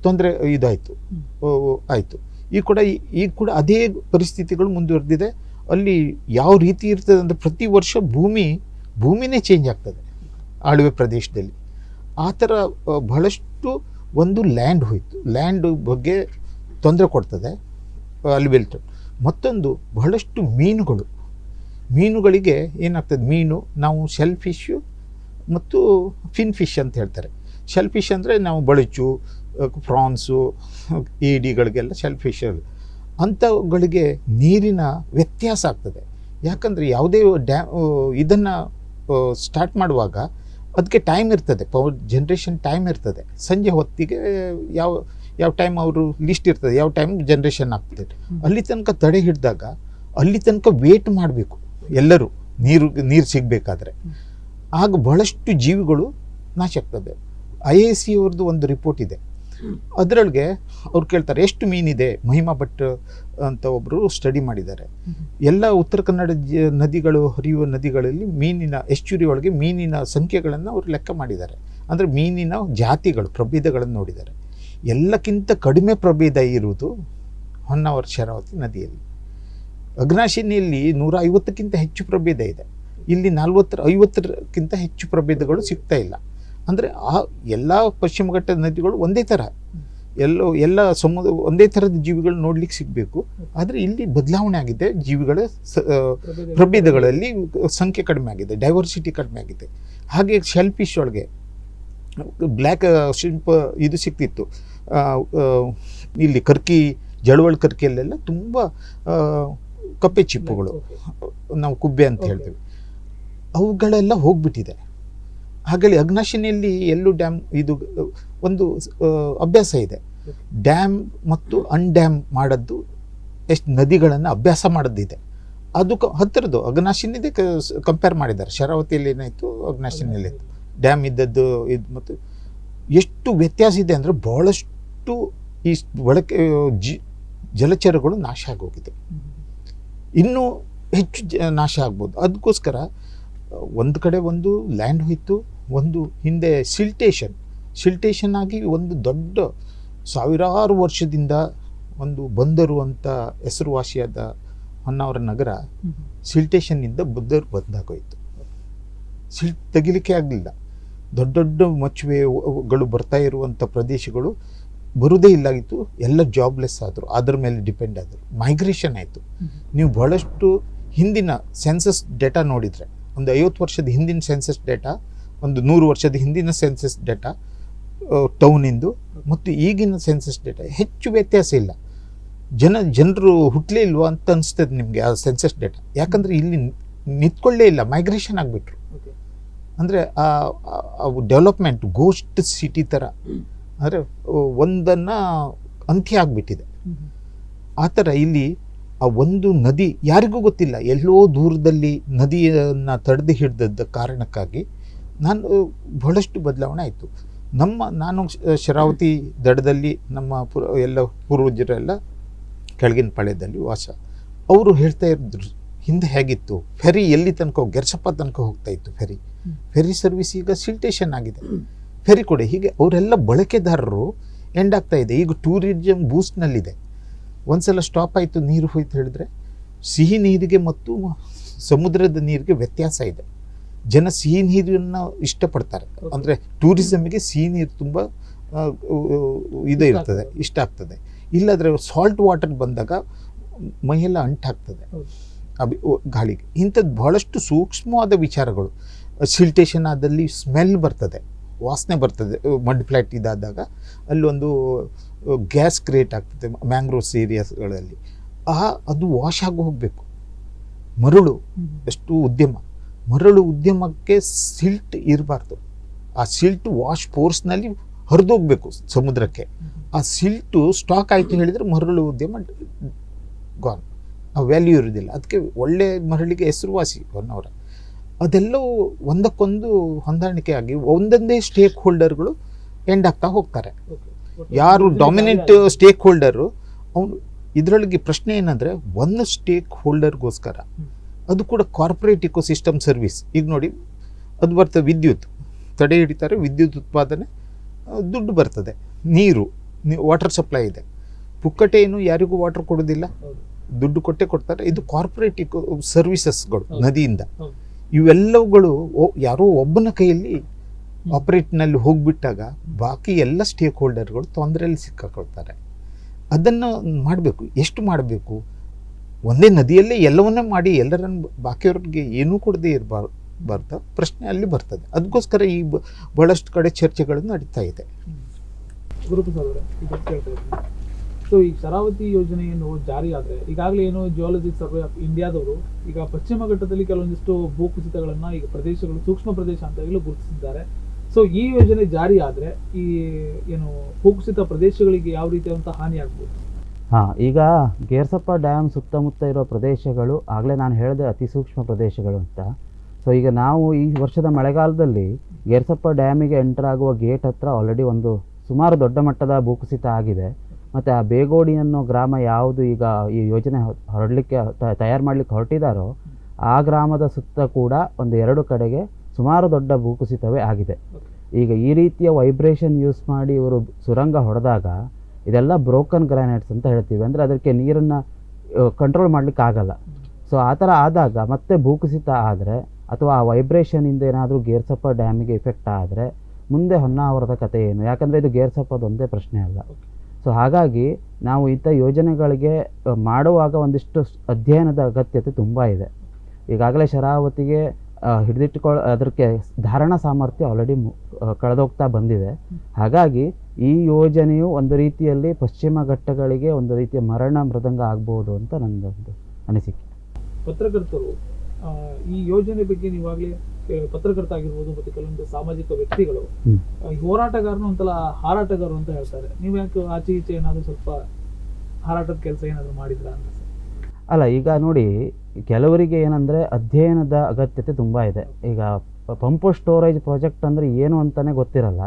ತೊಂದರೆ ಇದಾಯಿತು. ಆಯಿತು. ಈ ಕೂಡ ಈಗ ಕೂಡ ಅದೇ ಪರಿಸ್ಥಿತಿಗಳು ಮುಂದುವರೆದಿದೆ. ಅಲ್ಲಿ ಯಾವ ರೀತಿ ಇರ್ತದೆ ಅಂದರೆ ಪ್ರತಿ ವರ್ಷ ಭೂಮಿ ಭೂಮಿನೇ ಚೇಂಜ್ ಆಗ್ತದೆ ಆಳುವೆ ಪ್ರದೇಶದಲ್ಲಿ. ಆ ಥರ ಬಹಳಷ್ಟು ಒಂದು ಲ್ಯಾಂಡ್ ಹೋಯಿತು. ಲ್ಯಾಂಡ್ ಬಗ್ಗೆ ತೊಂದರೆ ಕೊಡ್ತದೆ ಅಲ್ಲಿ ಬೆಲ್ತು ಮತ್ತೊಂದು ಬಹಳಷ್ಟು ಮೀನುಗಳು. ಮೀನುಗಳಿಗೆ ಏನಾಗ್ತದೆ? ಮೀನು, ನಾವು ಶೆಲ್ ಫಿಶ್ಶು ಮತ್ತು ಫಿನ್ ಫಿಶ್ ಅಂತ ಹೇಳ್ತಾರೆ. ಶೆಲ್ ಫಿಶ್ ಅಂದರೆ ನಾವು ಬಳಚು ಪ್ರಾನ್ಸು ಈಡಿಗಳಿಗೆಲ್ಲ ಶೆಲ್ ಫಿಶ್ ಅಂಥವುಗಳಿಗೆ ನೀರಿನ ವ್ಯತ್ಯಾಸ ಆಗ್ತದೆ. ಯಾಕಂದರೆ ಯಾವುದೇ ಡ್ಯಾ ಇದನ್ನು ಸ್ಟಾರ್ಟ್ ಮಾಡುವಾಗ ಅದಕ್ಕೆ ಟೈಮ್ ಇರ್ತದೆ. ಪವರ್ ಜನ್ರೇಷನ್ ಟೈಮ್ ಇರ್ತದೆ. ಸಂಜೆ ಹೊತ್ತಿಗೆ ಯಾವ ಯಾವ ಟೈಮ್ ಅವರು ಲಿಸ್ಟ್ ಇರ್ತದೆ. ಯಾವ ಟೈಮ್ ಜನ್ರೇಷನ್ ಆಗ್ತದೆ. ಅಲ್ಲಿ ತನಕ ತಡೆ ಹಿಡಿದಾಗ ಅಲ್ಲಿ ತನಕ ವೇಟ್ ಮಾಡಬೇಕು. ಎಲ್ಲರೂ ನೀರು ನೀರು ಸಿಗಬೇಕಾದ್ರೆ. ಆಗ ಬಹಳಷ್ಟು ಜೀವಿಗಳು ನಾಶ ಆಗ್ತದೆ. ಐ ಎ ಸಿ ಅವ್ರದ್ದು ಒಂದು ರಿಪೋರ್ಟ್ ಇದೆ. ಅದರೊಳಗೆ ಅವ್ರು ಕೇಳ್ತಾರೆ, ಎಷ್ಟು ಮೀನಿದೆ ಮಹಿಮಾ ಭಟ್ ಅಂತ ಒಬ್ಬರು ಸ್ಟಡಿ ಮಾಡಿದ್ದಾರೆ. ಎಲ್ಲ ಉತ್ತರ ಕನ್ನಡ ನದಿಗಳು, ಹರಿಯುವ ನದಿಗಳಲ್ಲಿ ಮೀನಿನ ಎಸ್ಚುರಿ ಒಳಗೆ ಮೀನಿನ ಸಂಖ್ಯೆಗಳನ್ನು ಅವರು ಲೆಕ್ಕ ಮಾಡಿದ್ದಾರೆ. ಅಂದರೆ ಮೀನಿನ ಜಾತಿಗಳು, ಪ್ರಭೇದಗಳನ್ನು ನೋಡಿದ್ದಾರೆ. ಎಲ್ಲಕ್ಕಿಂತ ಕಡಿಮೆ ಪ್ರಭೇದ ಇರುವುದು ಹೊನ್ನಾವರ ಶರಾವತಿ ನದಿಯಲ್ಲಿ. ಅಗ್ನಾಶಿನಿಯಲ್ಲಿ ನೂರ ಐವತ್ತಕ್ಕಿಂತ ಹೆಚ್ಚು ಪ್ರಭೇದ ಇದೆ. ಇಲ್ಲಿ ನಲ್ವತ್ತರ ಐವತ್ತರಕ್ಕಿಂತ ಹೆಚ್ಚು ಪ್ರಭೇದಗಳು ಸಿಗ್ತಾ ಇಲ್ಲ. ಅಂದರೆ ಆ ಎಲ್ಲ ಪಶ್ಚಿಮ ಘಟ್ಟದ ನದಿಗಳು ಒಂದೇ ಥರ ಎಲ್ಲೋ ಎಲ್ಲ ಸಮುದ್ರ ಒಂದೇ ಥರದ ಜೀವಿಗಳು ನೋಡ್ಲಿಕ್ಕೆ ಸಿಗಬೇಕು. ಆದರೆ ಇಲ್ಲಿ ಬದಲಾವಣೆ ಆಗಿದೆ. ಜೀವಿಗಳ ಸ- ಪ್ರಭೇದಗಳಲ್ಲಿ ಸಂಖ್ಯೆ ಕಡಿಮೆ ಆಗಿದೆ. ಡೈವರ್ಸಿಟಿ ಕಡಿಮೆ ಆಗಿದೆ. ಹಾಗೆ ಶೆಲ್ಫಿಶ್ ಒಳಗೆ ಬ್ಲ್ಯಾಕ್ ಶಿಂಪ್ ಇದು ಸಿಕ್ತಿತ್ತು ಇಲ್ಲಿ ಕರ್ಕಿ ಜಳವಳ್ ಕರ್ಕಿಯಲ್ಲೆಲ್ಲ ತುಂಬ ಕಪ್ಪೆ ಚಿಪ್ಪುಗಳು. ನಾವು ಕುಬ್ಬೆ ಅಂತ ಹೇಳ್ತೀವಿ. ಅವುಗಳೆಲ್ಲ ಹೋಗ್ಬಿಟ್ಟಿದೆ. ಹಾಗಾಗಿ ಅಗ್ನಾಶಿನಿಯಲ್ಲಿ ಎಲ್ಲೂ ಡ್ಯಾಮ್ ಇದು ಒಂದು ಅಭ್ಯಾಸ ಇದೆ. ಡ್ಯಾಮ್ ಮತ್ತು ಅನ್ಡ್ಯಾಮ್ ಮಾಡೋದು ಎಷ್ಟು ನದಿಗಳನ್ನು ಅಭ್ಯಾಸ ಮಾಡೋದಿದೆ ಅದು ಕ ಹತ್ತಿರದ್ದು ಅಗ್ನಾಶಿನಿದೆ ಕಂಪೇರ್ ಮಾಡಿದ್ದಾರೆ. ಶರಾವತಿಯಲ್ಲಿ ಏನಾಯಿತು ಅಗ್ನಾಶಿನಿಯಲ್ಲಿ ಡ್ಯಾಮ್ ಇದ್ದದ್ದು ಇದು ಮತ್ತು ಎಷ್ಟು ವ್ಯತ್ಯಾಸ ಇದೆ ಅಂದರೆ ಬಹಳಷ್ಟು ಈ ಬಳಕೆ ಜಿ ಜಲಚರಗಳು ನಾಶ ಆಗೋಗಿದೆ. ಇನ್ನೂ ಹೆಚ್ಚು ಜ ನಾಶ ಆಗ್ಬೋದು. ಅದಕ್ಕೋಸ್ಕರ ಒಂದು ಕಡೆ ಒಂದು ಲ್ಯಾಂಡ್ ಹೋಯಿತು ಒಂದು ಹಿಂದೆ ಸಿಲ್ಟೇಷನ್. ಸಿಲ್ಟೇಷನ್ ಆಗಿ ಒಂದು ದೊಡ್ಡ ಸಾವಿರಾರು ವರ್ಷದಿಂದ ಒಂದು ಬಂದರು ಅಂತ ಹೆಸರುವಾಸಿಯಾದ ಹೊನ್ನಾವರ ನಗರ ಸಿಲ್ಟೇಷನ್ನಿಂದ ಬುದ್ಧರು ಬಂದಾಗೋಯ್ತು. ಸಿಲ್ಟ್ ತೆಗಿಲಿಕ್ಕೆ ಆಗಲಿಲ್ಲ. ದೊಡ್ಡ ದೊಡ್ಡ ಮಚ್ಚುವೆಗಳು ಬರ್ತಾ ಇರುವಂಥ ಪ್ರದೇಶಗಳು ಬರುವುದೇ ಇಲ್ಲಾಗಿತ್ತು ಎಲ್ಲ ಜಾಬ್ಲೆಸ್ ಆದರು. ಅದ್ರ ಮೇಲೆ ಡಿಪೆಂಡ್ ಆದರು. ಮೈಗ್ರೇಷನ್ ಆಯಿತು. ನೀವು ಬಹಳಷ್ಟು ಹಿಂದಿನ ಸೆನ್ಸಸ್ ಡೇಟಾ ನೋಡಿದರೆ ಒಂದು ಐವತ್ತು ವರ್ಷದ ಹಿಂದಿನ ಸೆನ್ಸಸ್ ಡೇಟಾ ಒಂದು ನೂರು ವರ್ಷದ ಹಿಂದಿನ ಸೆನ್ಸಸ್ ಡೇಟಾ ಟೌನಿಂದು ಮತ್ತು ಈಗಿನ ಸೆನ್ಸಸ್ ಡೇಟಾ ಹೆಚ್ಚು ವ್ಯತ್ಯಾಸ ಇಲ್ಲ. ಜನ ಜನರು ಹುಟ್ಟಲೇ ಇಲ್ವಾ ಅಂತ ಅನಿಸ್ತದೆ ನಿಮಗೆ ಆ ಸೆನ್ಸಸ್ ಡೇಟಾ ಯಾಕಂದರೆ ಇಲ್ಲಿ ನಿಂತ್ಕೊಳ್ಳೇ ಇಲ್ಲ. ಮೈಗ್ರೇಷನ್ ಆಗಿಬಿಟ್ರು. ಅಂದರೆ ಆ ಡೆವಲಪ್ಮೆಂಟ್ ಗೋಸ್ಟ್ ಸಿಟಿ ಥರ ಅಂದರೆ ಒಂದನ್ನು ಅಂತ್ಯ ಆಗಿಬಿಟ್ಟಿದೆ. ಆ ಥರ ಇಲ್ಲಿ ಆ ಒಂದು ನದಿ ಯಾರಿಗೂ ಗೊತ್ತಿಲ್ಲ. ಎಲ್ಲೋ ದೂರದಲ್ಲಿ ನದಿಯನ್ನು ತಡೆದು ಹಿಡಿದದ್ದ ಕಾರಣಕ್ಕಾಗಿ ನಾನು ಬಹಳಷ್ಟು ಬದಲಾವಣೆ ಆಯಿತು. ನಮ್ಮ ನಾನು ಶರಾವತಿ ದಡದಲ್ಲಿ ನಮ್ಮ ಪುರ ಎಲ್ಲ ಪೂರ್ವಜರೆಲ್ಲ ಕೆಳಗಿನ ಪಾಳ್ಯದಲ್ಲಿ ವಾಸ. ಅವರು ಹೇಳ್ತಾ ಇದ್ರು ಹಿಂದೆ ಹೇಗಿತ್ತು? ಫೆರಿ ಎಲ್ಲಿ ತನಕ ಗೆರ್ಸಪ್ಪ ತನಕ ಹೋಗ್ತಾ ಇತ್ತು ಫೆರಿ. ಫೆರಿ ಸರ್ವಿಸ್ ಈಗ ಸಿಲ್ಟೇಷನ್ ಆಗಿದೆ. ಫೆರಿ ಕೊಡಿ ಹೀಗೆ ಅವರೆಲ್ಲ ಬಳಕೆದಾರರು ಎಂಡ್ ಆಗ್ತಾ ಇದೆ. ಈಗ ಟೂರಿಸಮ್ ಬೂಸ್ಟ್ನಲ್ಲಿದೆ ಒಂದ್ಸಲ ಸ್ಟಾಪ್ ಆಯಿತು ನೀರು ಹೋಯ್ತು ಹೇಳಿದ್ರೆ ಸಿಹಿ ನೀರಿಗೆ ಮತ್ತು ಸಮುದ್ರದ ನೀರಿಗೆ ವ್ಯತ್ಯಾಸ ಇದೆ. ಜನ ಸಿಹಿ ನೀರನ್ನು ಇಷ್ಟಪಡ್ತಾರೆ. ಅಂದರೆ ಟೂರಿಸಮ್ಗೆ ಸಿಹಿ ನೀರು ತುಂಬ ಇದು ಇರ್ತದೆ ಇಷ್ಟ ಆಗ್ತದೆ. ಇಲ್ಲಾದರೆ ಸಾಲ್ಟ್ ವಾಟರ್ ಬಂದಾಗ ಮೈಯೆಲ್ಲ ಅಂಟಾಗ್ತದೆ ಅಭಿ ಗಾಳಿಗೆ. ಇಂಥದ್ದು ಬಹಳಷ್ಟು ಸೂಕ್ಷ್ಮವಾದ ವಿಚಾರಗಳು. ಸಿಲ್ಟೇಷನ್ ಆದಲ್ಲಿ ಸ್ಮೆಲ್ ಬರ್ತದೆ. ವಾಸನೆ ಬರ್ತದೆ ಮಡ್ ಫ್ಲ್ಯಾಟ್ ಇದಾದಾಗ ಅಲ್ಲೊಂದು ಗ್ಯಾಸ್ ಕ್ರಿಯೇಟ್ ಆಗ್ತದೆ ಮ್ಯಾಂಗ್ರೋವ್ಸ್ ಏರಿಯಾಸ್ಗಳಲ್ಲಿ ಆ ಅದು ವಾಶ್ ಆಗಿ ಹೋಗಬೇಕು ಮರಳು ಎಷ್ಟು ಉದ್ಯಮ ಮರಳು ಉದ್ಯಮಕ್ಕೆ ಸಿಲ್ಟ್ ಇರಬಾರ್ದು ಆ ಸಿಲ್ಟ್ ವಾಶ್ ಫೋರ್ಸ್ನಲ್ಲಿ ಹರಿದೋಗ್ಬೇಕು ಸಮುದ್ರಕ್ಕೆ ಆ ಸಿಲ್ಟು ಸ್ಟಾಕ್ ಆಯಿತು ಹೇಳಿದರೆ ಮರಳು ಉದ್ಯಮ ಗಾನ್ ಆ ವ್ಯಾಲ್ಯೂ ಇರೋದಿಲ್ಲ ಅದಕ್ಕೆ ಒಳ್ಳೆ ಮರಳಿಗೆ ಹೆಸರುವಾಸಿ ಒನ್ ಅವರ ಅದೆಲ್ಲವೂ ಒಂದಕ್ಕೊಂದು ಹೊಂದಾಣಿಕೆಯಾಗಿ ಒಂದೊಂದೇ ಸ್ಟೇಕ್ ಹೋಲ್ಡರ್ಗಳು ಎಂಡ್ ಆಗ್ತಾ ಹೋಗ್ತಾರೆ. ಯಾರು ಡಾಮಿನೆಂಟ್ ಸ್ಟೇಕ್ ಹೋಲ್ಡರು ಅವನು ಇದರೊಳಗೆ ಪ್ರಶ್ನೆ ಏನಂದರೆ ಒಂದು ಸ್ಟೇಕ್ ಹೋಲ್ಡರ್ಗೋಸ್ಕರ ಅದು ಕೂಡ ಕಾರ್ಪೊರೇಟ್ ಇಕೋಸಿಸ್ಟಮ್ ಸರ್ವಿಸ್ ಈಗ ನೋಡಿ ಅದು ಬರ್ತದೆ ವಿದ್ಯುತ್. ತಡೆ ಹಿಡಿತಾರೆ ವಿದ್ಯುತ್ ಉತ್ಪಾದನೆ ದುಡ್ಡು ಬರ್ತದೆ. ನೀರು ವಾಟರ್ ಸಪ್ಲೈ ಇದೆ. ಪುಕ್ಕಟೆ ಏನು ಯಾರಿಗೂ ವಾಟರ್ ಕೊಡೋದಿಲ್ಲ. ದುಡ್ಡು ಕೊಟ್ಟೆ ಕೊಡ್ತಾರೆ. ಇದು ಕಾರ್ಪೊರೇಟ್ ಸರ್ವಿಸಸ್ಗಳು ಹೌದು. ನದಿಯಿಂದ. ಇವೆಲ್ಲವುಗಳು ಯಾರೋ ಒಬ್ಬನ ಕೈಯಲ್ಲಿ ಆಪರೇಟ್ನಲ್ಲಿ ಹೋಗ್ಬಿಟ್ಟಾಗ ಬಾಕಿ ಎಲ್ಲ ಸ್ಟೇಕ್ ಹೋಲ್ಡರ್ಗಳು ತೊಂದರೆಯಲ್ಲಿ ಸಿಕ್ಕಾಕೊಳ್ತಾರೆ. ಅದನ್ನು ಮಾಡಬೇಕು. ಎಷ್ಟು ಮಾಡಬೇಕು? ಒಂದೇ ನದಿಯಲ್ಲೇ ಎಲ್ಲವನ್ನೇ ಮಾಡಿ ಎಲ್ಲರನ್ನು ಬಾಕಿಯವ್ರಿಗೆ ಏನೂ ಕೊಡದೇ ಇರಬಾರ್ದು ಬರ್ತ ಪ್ರಶ್ನೆ ಅಲ್ಲಿ ಬರ್ತದೆ. ಅದಕ್ಕೋಸ್ಕರ ಈ ಬಹಳಷ್ಟು ಕಡೆ ಚರ್ಚೆಗಳು ನಡೀತಾ ಇದೆ. ಸೊ ಈ ಶರಾವತಿ ಯೋಜನೆಯನ್ನು ಜಾರಿ ಆದರೆ ಈಗಾಗಲೇ ಏನು ಜಿಯಾಲಜಿಕ್ ಸರ್ವೆ ಆಫ್ ಇಂಡಿಯಾದವರು ಈಗ ಪಶ್ಚಿಮ ಘಟ್ಟದಲ್ಲಿ ಕೆಲವೊಂದಿಷ್ಟು ಭೂಕುಸಿತಗಳನ್ನು ಈಗ ಪ್ರದೇಶಗಳು, ಸೂಕ್ಷ್ಮ ಪ್ರದೇಶ ಅಂತ ಹೇಳಿ ಗುರುತಿಸಿದ್ದಾರೆ. ಸೊ ಈ ಯೋಜನೆ ಜಾರಿ ಈ ಏನು ಭೂಕುಸಿತ ಪ್ರದೇಶಗಳಿಗೆ ಯಾವ ರೀತಿಯಾದಂಥ ಹಾನಿ ಆಗ್ಬೋದು? ಹಾಂ, ಈಗ ಗೇರ್ಸಪ್ಪ ಡ್ಯಾಮ್ ಸುತ್ತಮುತ್ತ ಇರೋ ಪ್ರದೇಶಗಳು, ಆಗಲೇ ನಾನು ಹೇಳಿದೆ ಅತಿ ಸೂಕ್ಷ್ಮ ಪ್ರದೇಶಗಳು ಅಂತ. ಸೊ ಈಗ ನಾವು ಈ ವರ್ಷದ ಮಳೆಗಾಲದಲ್ಲಿ ಗೇರ್ಸಪ್ಪ ಡ್ಯಾಮಿಗೆ ಎಂಟರ್ ಆಗುವ ಗೇಟ್ ಹತ್ರ ಆಲ್ರೆಡಿ ಒಂದು ಸುಮಾರು ದೊಡ್ಡ ಮಟ್ಟದ ಭೂಕುಸಿತ ಆಗಿದೆ. ಮತ್ತು ಆ ಬೇಗೋಡಿ ಅನ್ನೋ ಗ್ರಾಮ ಯಾವುದು ಈಗ ಈ ಯೋಜನೆ ಹೊರಡಲಿಕ್ಕೆ ತಯಾರು ಮಾಡಲಿಕ್ಕೆ ಹೊರಟಿದಾರೋ ಆ ಗ್ರಾಮದ ಸುತ್ತ ಕೂಡ ಒಂದು ಎರಡು ಕಡೆಗೆ ಸುಮಾರು ದೊಡ್ಡ ಭೂಕುಸಿತವೇ ಆಗಿದೆ. ಈಗ ಈ ರೀತಿಯ ವೈಬ್ರೇಷನ್ ಯೂಸ್ ಮಾಡಿ ಇವರು ಸುರಂಗ ಹೊಡೆದಾಗ ಇದೆಲ್ಲ ಬ್ರೋಕನ್ ಗ್ರಾನೈಟ್ಸ್ ಅಂತ ಹೇಳ್ತೀವಿ. ಅಂದರೆ ಅದಕ್ಕೆ ನೀರನ್ನು ಕಂಟ್ರೋಲ್ ಮಾಡಲಿಕ್ಕೆ ಆಗಲ್ಲ. ಸೊ ಆ ಥರ ಆದಾಗ ಮತ್ತೆ ಭೂಕುಸಿತ ಆದರೆ ಅಥವಾ ಆ ವೈಬ್ರೇಷನಿಂದ ಏನಾದರೂ ಗೇರ್ಸಪ್ಪ ಡ್ಯಾಮಿಗೆ ಇಫೆಕ್ಟ್ ಆದರೆ ಮುಂದೆ ಹೊನ್ನಾವರದ ಕಥೆ ಏನು? ಯಾಕಂದರೆ ಇದು ಗೇರ್ಸಪ್ಪದೊಂದೇ ಪ್ರಶ್ನೆ ಅಲ್ಲ. ಸೊ ಹಾಗಾಗಿ ನಾವು ಇಂಥ ಯೋಜನೆಗಳಿಗೆ ಮಾಡುವಾಗ ಒಂದಿಷ್ಟು ಅಧ್ಯಯನದ ಅಗತ್ಯತೆ ತುಂಬ ಇದೆ. ಈಗಾಗಲೇ ಶರಾವತಿಗೆ ಹಿಡಿದಿಟ್ಟುಕೊಳ್ಳ ಅದಕ್ಕೆ ಧಾರಣಾ ಸಾಮರ್ಥ್ಯ ಆಲ್ರೆಡಿ ಕಳೆದೋಗ್ತಾ ಬಂದಿದೆ. ಹಾಗಾಗಿ ಈ ಯೋಜನೆಯು ಒಂದು ರೀತಿಯಲ್ಲಿ ಪಶ್ಚಿಮ ಘಟ್ಟಗಳಿಗೆ ಒಂದು ರೀತಿಯ ಮರಣ ಮೃದಂಗ ಆಗ್ಬೋದು ಅಂತ ನನ್ನದೊಂದು ಅನಿಸಿಕೆ. ಪತ್ರಕರ್ತರು ಈ ಯೋಜನೆ ಬಗ್ಗೆ ನೀವಾಗಲೇ ಪತ್ರಕರ್ತ ಆಗಿರ್ಬೋದು ಮತ್ತು ಕೆಲವೊಂದು ಸಾಮಾಜಿಕ ವ್ಯಕ್ತಿಗಳು ಹೋರಾಟಗಾರನು ಒಂಥರ ಹಾರಾಟಗಾರರು ಅಂತ ಹೇಳ್ತಾರೆ. ನೀವು ಯಾಕೆ ಆಚೆ ಈಚೆ ಏನಾದರೂ ಸ್ವಲ್ಪ ಹಾರಾಟದ ಕೆಲಸ ಏನಾದರೂ ಮಾಡಿದ್ರಾ ಅಂತ ಅಲ್ಲ ಈಗ ನೋಡಿ ಕೆಲವರಿಗೆ ಏನಂದರೆ ಅಧ್ಯಯನದ ಅಗತ್ಯತೆ ತುಂಬ ಇದೆ. ಈಗ ಪಂಪು ಸ್ಟೋರೇಜ್ ಪ್ರಾಜೆಕ್ಟ್ ಅಂದರೆ ಏನು ಅಂತಲೇ ಗೊತ್ತಿರಲ್ಲ.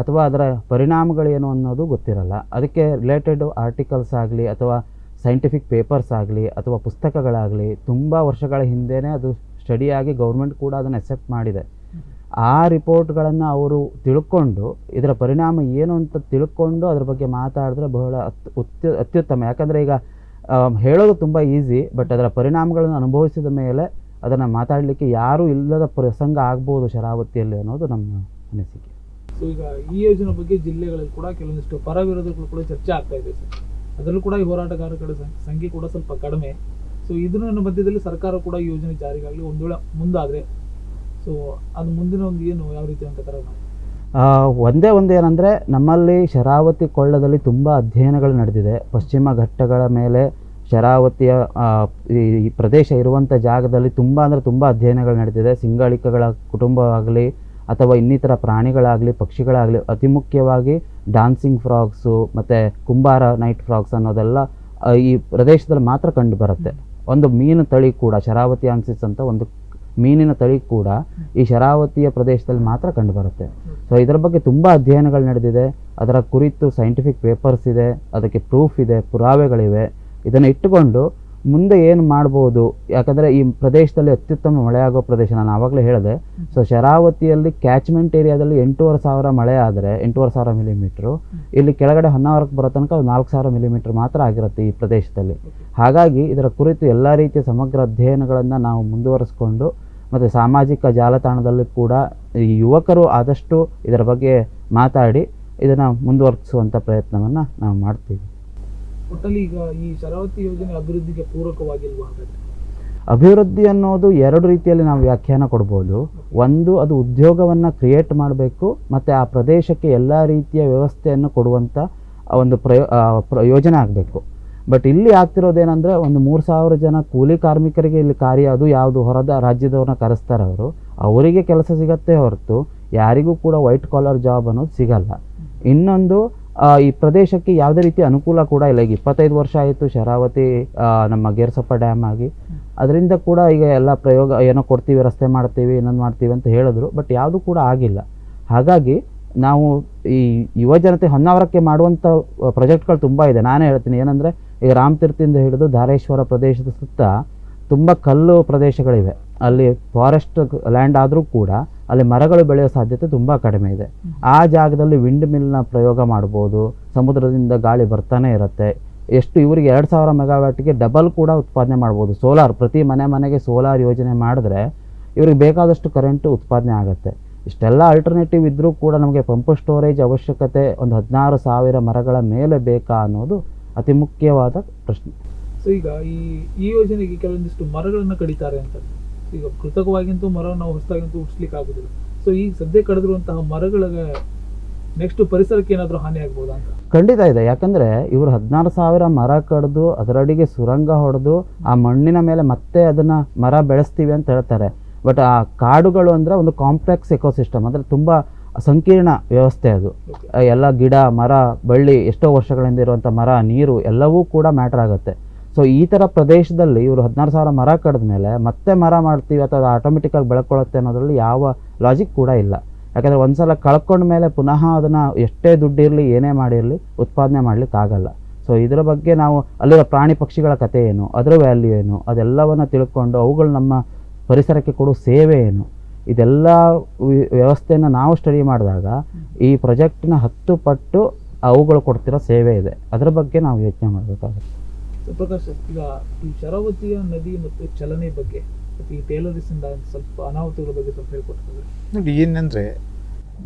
ಅಥವಾ ಅದರ ಪರಿಣಾಮಗಳೇನು ಅನ್ನೋದು ಗೊತ್ತಿರಲ್ಲ. ಅದಕ್ಕೆ ರಿಲೇಟೆಡ್ ಆರ್ಟಿಕಲ್ಸ್ ಆಗಲಿ ಅಥವಾ ಸೈಂಟಿಫಿಕ್ ಪೇಪರ್ಸ್ ಆಗಲಿ ಅಥವಾ ಪುಸ್ತಕಗಳಾಗಲಿ ತುಂಬ ವರ್ಷಗಳ ಹಿಂದೆಯೇ ಅದು ಸ್ಟಡಿಯಾಗಿ ಗೌರ್ಮೆಂಟ್ ಕೂಡ ಅದನ್ನು ಅಕ್ಸೆಪ್ಟ್ ಮಾಡಿದೆ. ಆ ರಿಪೋರ್ಟ್ಗಳನ್ನು ಅವರು ತಿಳ್ಕೊಂಡು ಇದರ ಪರಿಣಾಮ ಏನು ಅಂತ ತಿಳ್ಕೊಂಡು ಅದ್ರ ಬಗ್ಗೆ ಮಾತಾಡಿದ್ರೆ ಬಹಳ ಅತ್ಯುತ್ತಮ. ಯಾಕಂದರೆ ಈಗ ಹೇಳೋದು ತುಂಬ ಈಸಿ ಬಟ್ ಅದರ ಪರಿಣಾಮಗಳನ್ನು ಅನುಭವಿಸಿದ ಮೇಲೆ ಅದನ್ನು ಮಾತಾಡಲಿಕ್ಕೆ ಯಾರೂ ಇಲ್ಲದ ಪ್ರಸಂಗ ಆಗ್ಬೋದು ಶರಾವತಿಯಲ್ಲಿ ಅನ್ನೋದು ನಮ್ಮ ಅನಿಸಿಕೆ. ಸೊ ಈಗ ಈ ಯೋಜನೆ ಬಗ್ಗೆ ಜಿಲ್ಲೆಗಳಲ್ಲಿ ಕೂಡ ಕೆಲವೊಂದಿಷ್ಟು ಪರವಿರೋಧಗಳು ಕೂಡ ಚರ್ಚೆ ಆಗ್ತಾ ಇದೆ ಸರ್. ಅದರಲ್ಲೂ ಕೂಡ ಈ ಹೋರಾಟಗಾರಗಳ ಸಂಖ್ಯೆ ಕೂಡ ಸ್ವಲ್ಪ ಕಡಿಮೆ. ಸೊ ಇದನ್ನ ಮಧ್ಯದಲ್ಲಿ ಸರ್ಕಾರ ಕೂಡ ಯೋಜನೆ ಜಾರಿಗಾಗಲಿ ಒಂದು ವೇಳೆ ಮುಂದಾದರೆ ಸೊ ಅದು ಮುಂದಿನ ಒಂದು ಏನು ಯಾವ ರೀತಿ ಅಂತ ಆ, ಒಂದೇ ಒಂದು ಏನಂದರೆ ನಮ್ಮಲ್ಲಿ ಶರಾವತಿ ಕೊಳ್ಳದಲ್ಲಿ ತುಂಬ ಅಧ್ಯಯನಗಳು ನಡೆದಿದೆ. ಪಶ್ಚಿಮ ಘಟ್ಟಗಳ ಮೇಲೆ ಶರಾವತಿಯ ಈ ಪ್ರದೇಶ ಇರುವಂಥ ಜಾಗದಲ್ಲಿ ತುಂಬ ಅಂದರೆ ತುಂಬ ಅಧ್ಯಯನಗಳು ನಡೆದಿದೆ. ಸಿಂಗಾಳಿಕಗಳ ಕುಟುಂಬ ಆಗಲಿ ಅಥವಾ ಇನ್ನಿತರ ಪ್ರಾಣಿಗಳಾಗಲಿ, ಪಕ್ಷಿಗಳಾಗಲಿ ಅತಿ ಮುಖ್ಯವಾಗಿ ಡಾನ್ಸಿಂಗ್ ಫ್ರಾಗ್ಸು ಮತ್ತು ಕುಂಬಾರ ನೈಟ್ ಫ್ರಾಗ್ಸ್ ಅನ್ನೋದೆಲ್ಲ ಈ ಪ್ರದೇಶದಲ್ಲಿ ಮಾತ್ರ ಕಂಡು ಬರುತ್ತೆ. ಒಂದು ಮೀನು ತಳಿ ಕೂಡ, ಶರಾವತಿ ಆನ್ಸಿಸ್ ಅಂತ ಒಂದು ಮೀನಿನ ತಳಿ ಕೂಡ ಈ ಶರಾವತಿಯ ಪ್ರದೇಶದಲ್ಲಿ ಮಾತ್ರ ಕಂಡುಬರುತ್ತೆ ಸೊ ಇದರ ಬಗ್ಗೆ ತುಂಬ ಅಧ್ಯಯನಗಳು ನಡೆದಿದೆ. ಅದರ ಕುರಿತು ಸೈಂಟಿಫಿಕ್ ಪೇಪರ್ಸ್ ಇದೆ. ಅದಕ್ಕೆ ಪ್ರೂಫ್ ಇದೆ, ಪುರಾವೆಗಳಿವೆ. ಇದನ್ನು ಇಟ್ಟುಕೊಂಡು ಮುಂದೆ ಏನು ಮಾಡ್ಬೋದು? ಯಾಕಂದರೆ ಈ ಪ್ರದೇಶದಲ್ಲಿ ಅತ್ಯುತ್ತಮ ಮಳೆಯಾಗೋ ಪ್ರದೇಶ ನಾನು ಆವಾಗಲೇ ಹೇಳಿದೆ. ಸೊ ಶರಾವತಿಯಲ್ಲಿ ಕ್ಯಾಚ್ಮೆಂಟ್ ಏರಿಯಾದಲ್ಲಿ ಎಂಟೂವರೆ ಸಾವಿರ ಮಳೆ ಆದರೆ ಎಂಟೂವರೆ ಸಾವಿರ ಮಿಲಿಮೀಟ್ರು ಇಲ್ಲಿ ಕೆಳಗಡೆ ಹೊನ್ನಾವರಕ್ಕೆ ಬರೋ ತನಕ ನಾಲ್ಕು ಸಾವಿರ ಮಿಲಿಮೀಟ್ರ್ ಮಾತ್ರ ಆಗಿರುತ್ತೆ ಈ ಪ್ರದೇಶದಲ್ಲಿ. ಹಾಗಾಗಿ ಇದರ ಕುರಿತು ಎಲ್ಲ ರೀತಿಯ ಸಮಗ್ರ ಅಧ್ಯಯನಗಳನ್ನು ನಾವು ಮುಂದುವರಿಸ್ಕೊಂಡು ಮತ್ತು ಸಾಮಾಜಿಕ ಜಾಲತಾಣದಲ್ಲಿ ಕೂಡ ಈ ಯುವಕರು ಆದಷ್ಟು ಇದರ ಬಗ್ಗೆ ಮಾತಾಡಿ ಇದನ್ನು ಮುಂದುವರಿಸುವಂಥ ಪ್ರಯತ್ನವನ್ನು ನಾವು ಮಾಡ್ತೀವಿ. ಒಟ್ಟಲ್ಲಿ ಈಗ ಈ ಶರಾವತಿ ಯೋಜನೆ ಅಭಿವೃದ್ಧಿಗೆ ಪೂರಕವಾಗಿಲ್ವಾ ಹಾಗಾದ್ರೆ? ಅಭಿವೃದ್ಧಿ ಅನ್ನೋದು ಎರಡು ರೀತಿಯಲ್ಲಿ ನಾವು ವ್ಯಾಖ್ಯಾನ ಕೊಡ್ಬೋದು. ಒಂದು, ಅದು ಉದ್ಯೋಗವನ್ನು ಕ್ರಿಯೇಟ್ ಮಾಡಬೇಕು, ಮತ್ತು ಆ ಪ್ರದೇಶಕ್ಕೆ ಎಲ್ಲ ರೀತಿಯ ವ್ಯವಸ್ಥೆಯನ್ನು ಕೊಡುವಂಥ ಒಂದು ಪ್ರಯೋ ಯೋಜನೆ ಆಗಬೇಕು. ಬಟ್ ಇಲ್ಲಿ ಆಗ್ತಿರೋದೇನೆಂದರೆ ಒಂದು ಮೂರು ಸಾವಿರ ಜನ ಕೂಲಿ ಕಾರ್ಮಿಕರಿಗೆ ಇಲ್ಲಿ ಕಾರ್ಯ ಅದು ಯಾವುದು ಹೊರದ ರಾಜ್ಯದವ್ರನ್ನ ಕರೆಸ್ತಾರೆ ಅವರು. ಅವರಿಗೆ ಕೆಲಸ ಸಿಗತ್ತೆ ಹೊರತು ಯಾರಿಗೂ ಕೂಡ ವೈಟ್ ಕಾಲರ್ ಜಾಬ್ ಅನ್ನೋದು ಸಿಗಲ್ಲ. ಇನ್ನೊಂದು ಈ ಪ್ರದೇಶಕ್ಕೆ ಯಾವುದೇ ರೀತಿ ಅನುಕೂಲ ಕೂಡ ಇಲ್ಲ. ಈಗ ಇಪ್ಪತ್ತೈದು ವರ್ಷ ಆಯಿತು ಶರಾವತಿ ನಮ್ಮ ಗೇರ್ಸಪ್ಪ ಡ್ಯಾಮ್ ಆಗಿ. ಅದರಿಂದ ಕೂಡ ಈಗ ಎಲ್ಲ ಪ್ರಯೋಗ, ಏನೋ ಕೊಡ್ತೀವಿ, ರಸ್ತೆ ಮಾಡ್ತೀವಿ, ಇನ್ನೊಂದು ಮಾಡ್ತೀವಿ ಅಂತ ಹೇಳಿದ್ರು, ಬಟ್ ಯಾವುದು ಕೂಡ ಆಗಿಲ್ಲ. ಹಾಗಾಗಿ ನಾವು ಈ ಯುವ ಜನತೆ ಹೊನ್ನಾವರಕ್ಕೆ ಮಾಡುವಂಥ ಪ್ರಾಜೆಕ್ಟ್ಗಳು ತುಂಬ ಇದೆ. ನಾನೇ ಹೇಳ್ತೀನಿ, ಏನಂದರೆ ಈಗ ರಾಮತೀರ್ಥದಿಂದ ಹಿಡಿದು ಧಾರೇಶ್ವರ ಪ್ರದೇಶದ ಸುತ್ತ ತುಂಬ ಕಲ್ಲು ಪ್ರದೇಶಗಳಿವೆ. ಅಲ್ಲಿ ಫಾರೆಸ್ಟ್ ಲ್ಯಾಂಡ್ ಆದರೂ ಕೂಡ ಅಲ್ಲಿ ಮರಗಳು ಬೆಳೆಯೋ ಸಾಧ್ಯತೆ ತುಂಬ ಕಡಿಮೆ ಇದೆ. ಆ ಜಾಗದಲ್ಲಿ ವಿಂಡ್ ಮಿಲ್ನ ಪ್ರಯೋಗ ಮಾಡ್ಬೋದು, ಸಮುದ್ರದಿಂದ ಗಾಳಿ ಬರ್ತಾನೆ ಇರುತ್ತೆ. ಎಷ್ಟು ಇವರಿಗೆ ಎರಡು ಸಾವಿರ ಮೆಗಾವ್ಯಾಟ್ಗೆ ಡಬಲ್ ಕೂಡ ಉತ್ಪಾದನೆ ಮಾಡ್ಬೋದು. ಸೋಲಾರ್ ಪ್ರತಿ ಮನೆ ಮನೆಗೆ ಸೋಲಾರ್ ಯೋಜನೆ ಮಾಡಿದ್ರೆ ಇವ್ರಿಗೆ ಬೇಕಾದಷ್ಟು ಕರೆಂಟು ಉತ್ಪಾದನೆ ಆಗುತ್ತೆ. ಇಷ್ಟೆಲ್ಲ ಆಲ್ಟರ್ನೇಟಿವ್ ಇದ್ದರೂ ಕೂಡ ನಮಗೆ ಪಂಪ್ ಸ್ಟೋರೇಜ್ ಅವಶ್ಯಕತೆ, ಒಂದು ಹದಿನಾರು ಸಾವಿರ ಮರಗಳ ಮೇಲೆ ಬೇಕಾ ಅನ್ನೋದು ಅತಿ ಮುಖ್ಯವಾದ ಪ್ರಶ್ನೆ. ಸೊ ಈಗ ಈ ಈ ಯೋಜನೆಗೆ ಕೆಲವೊಂದಿಷ್ಟು ಮರಗಳನ್ನು ಕಡಿತಾರೆ ಅಂತ. ಈಗ ಕೃತಕವಾಗಿಂತೂ ಮರ ನಾವು ಹೊಸದಾಗಂತೂ ಹುಟ್ಟಿಸ್ಲಿಕ್ಕೆ ಆಗುದಿಲ್ಲ. ಸೊ ಈಗ ಸದ್ಯ ಕಡಿದಿರುವಂತಹ ಮರಗಳಿಗೆ ನೆಕ್ಸ್ಟ್ ಪರಿಸರಕ್ಕೆ ಏನಾದರೂ ಹಾನಿ ಆಗ್ಬೋದಾ ಅಂತ? ಖಂಡಿತ ಇದೆ. ಯಾಕಂದರೆ ಇವರು ಹದಿನಾರು ಸಾವಿರ ಮರ ಕಡಿದು ಅದರಡಿಗೆ ಸುರಂಗ ಹೊಡೆದು ಆ ಮಣ್ಣಿನ ಮೇಲೆ ಮತ್ತೆ ಅದನ್ನು ಮರ ಬೆಳೆಸ್ತೀವಿ ಅಂತ ಹೇಳ್ತಾರೆ. ಬಟ್ ಆ ಕಾಡುಗಳು ಅಂದ್ರೆ ಒಂದು ಕಾಂಪ್ಲೆಕ್ಸ್ ಎಕೋಸಿಸ್ಟಮ್ ಅಂದರೆ ತುಂಬ ಸಂಕೀರ್ಣ ವ್ಯವಸ್ಥೆ ಅದು. ಎಲ್ಲ ಗಿಡ ಮರ ಬಳ್ಳಿ ಎಷ್ಟೋ ವರ್ಷಗಳಿಂದ ಇರುವಂಥ ಮರ ನೀರು ಎಲ್ಲವೂ ಕೂಡ ಮ್ಯಾಟ್ರ್ ಆಗುತ್ತೆ. ಸೊ ಈ ಥರ ಪ್ರದೇಶದಲ್ಲಿ ಇವರು ಹದಿನಾರು ಸಾವಿರ ಮರ ಕಡಿದ ಮೇಲೆ ಮತ್ತೆ ಮರ ಮಾಡ್ತೀವಿ ಅಥವಾ ಅದು ಆಟೋಮೆಟಿಕ್ಕಾಗಿ ಬೆಳ್ಕೊಳ್ಳುತ್ತೆ ಅನ್ನೋದ್ರಲ್ಲಿ ಯಾವ ಲಾಜಿಕ್ ಕೂಡ ಇಲ್ಲ. ಯಾಕಂದರೆ ಒಂದ್ಸಲ ಕಳ್ಕೊಂಡ ಮೇಲೆ ಪುನಃ ಅದನ್ನು ಎಷ್ಟೇ ದುಡ್ಡಿರಲಿ ಏನೇ ಮಾಡಿರಲಿ ಉತ್ಪಾದನೆ ಮಾಡ್ಲಿಕ್ಕೆ ಆಗಲ್ಲ. ಸೊ ಇದರ ಬಗ್ಗೆ ನಾವು ಅಲ್ಲಿರೋ ಪ್ರಾಣಿ ಪಕ್ಷಿಗಳ ಕಥೆ ಏನು, ಅದರ ವ್ಯಾಲ್ಯೂ ಏನು, ಅದೆಲ್ಲವನ್ನು ತಿಳ್ಕೊಂಡು ಅವುಗಳು ನಮ್ಮ ಪರಿಸರಕ್ಕೆ ಕೊಡೋ ಸೇವೆ ಏನು, ಇದೆಲ್ಲ ವ್ಯವಸ್ಥೆಯನ್ನು ನಾವು ಸ್ಟಡಿ ಮಾಡಿದಾಗ ಈ ಪ್ರಾಜೆಕ್ಟ್ನ ಹತ್ತು ಪಟ್ಟು ಅವುಗಳು ಕೊಡ್ತಿರೋ ಸೇವೆ ಇದೆ. ಅದರ ಬಗ್ಗೆ ನಾವು ಯೋಚನೆ ಮಾಡಬೇಕಾಗುತ್ತೆ. ಪ್ರಕಾಶ್ ಈಗ ಈ ಶರಾವತಿಯ ನದಿ ಮತ್ತು ಚಲನೆ ಬಗ್ಗೆ ಮತ್ತು ಈ ಟೇಲರಿಸಿಂದ ಸ್ವಲ್ಪ ಅನಾಹುತಗಳ ಬಗ್ಗೆ ಸ್ವಲ್ಪ ಹೇಳ್ಕೊಟ್ಟಿದ್ದಾರೆ. ನೋಡಿ, ಏನಂದರೆ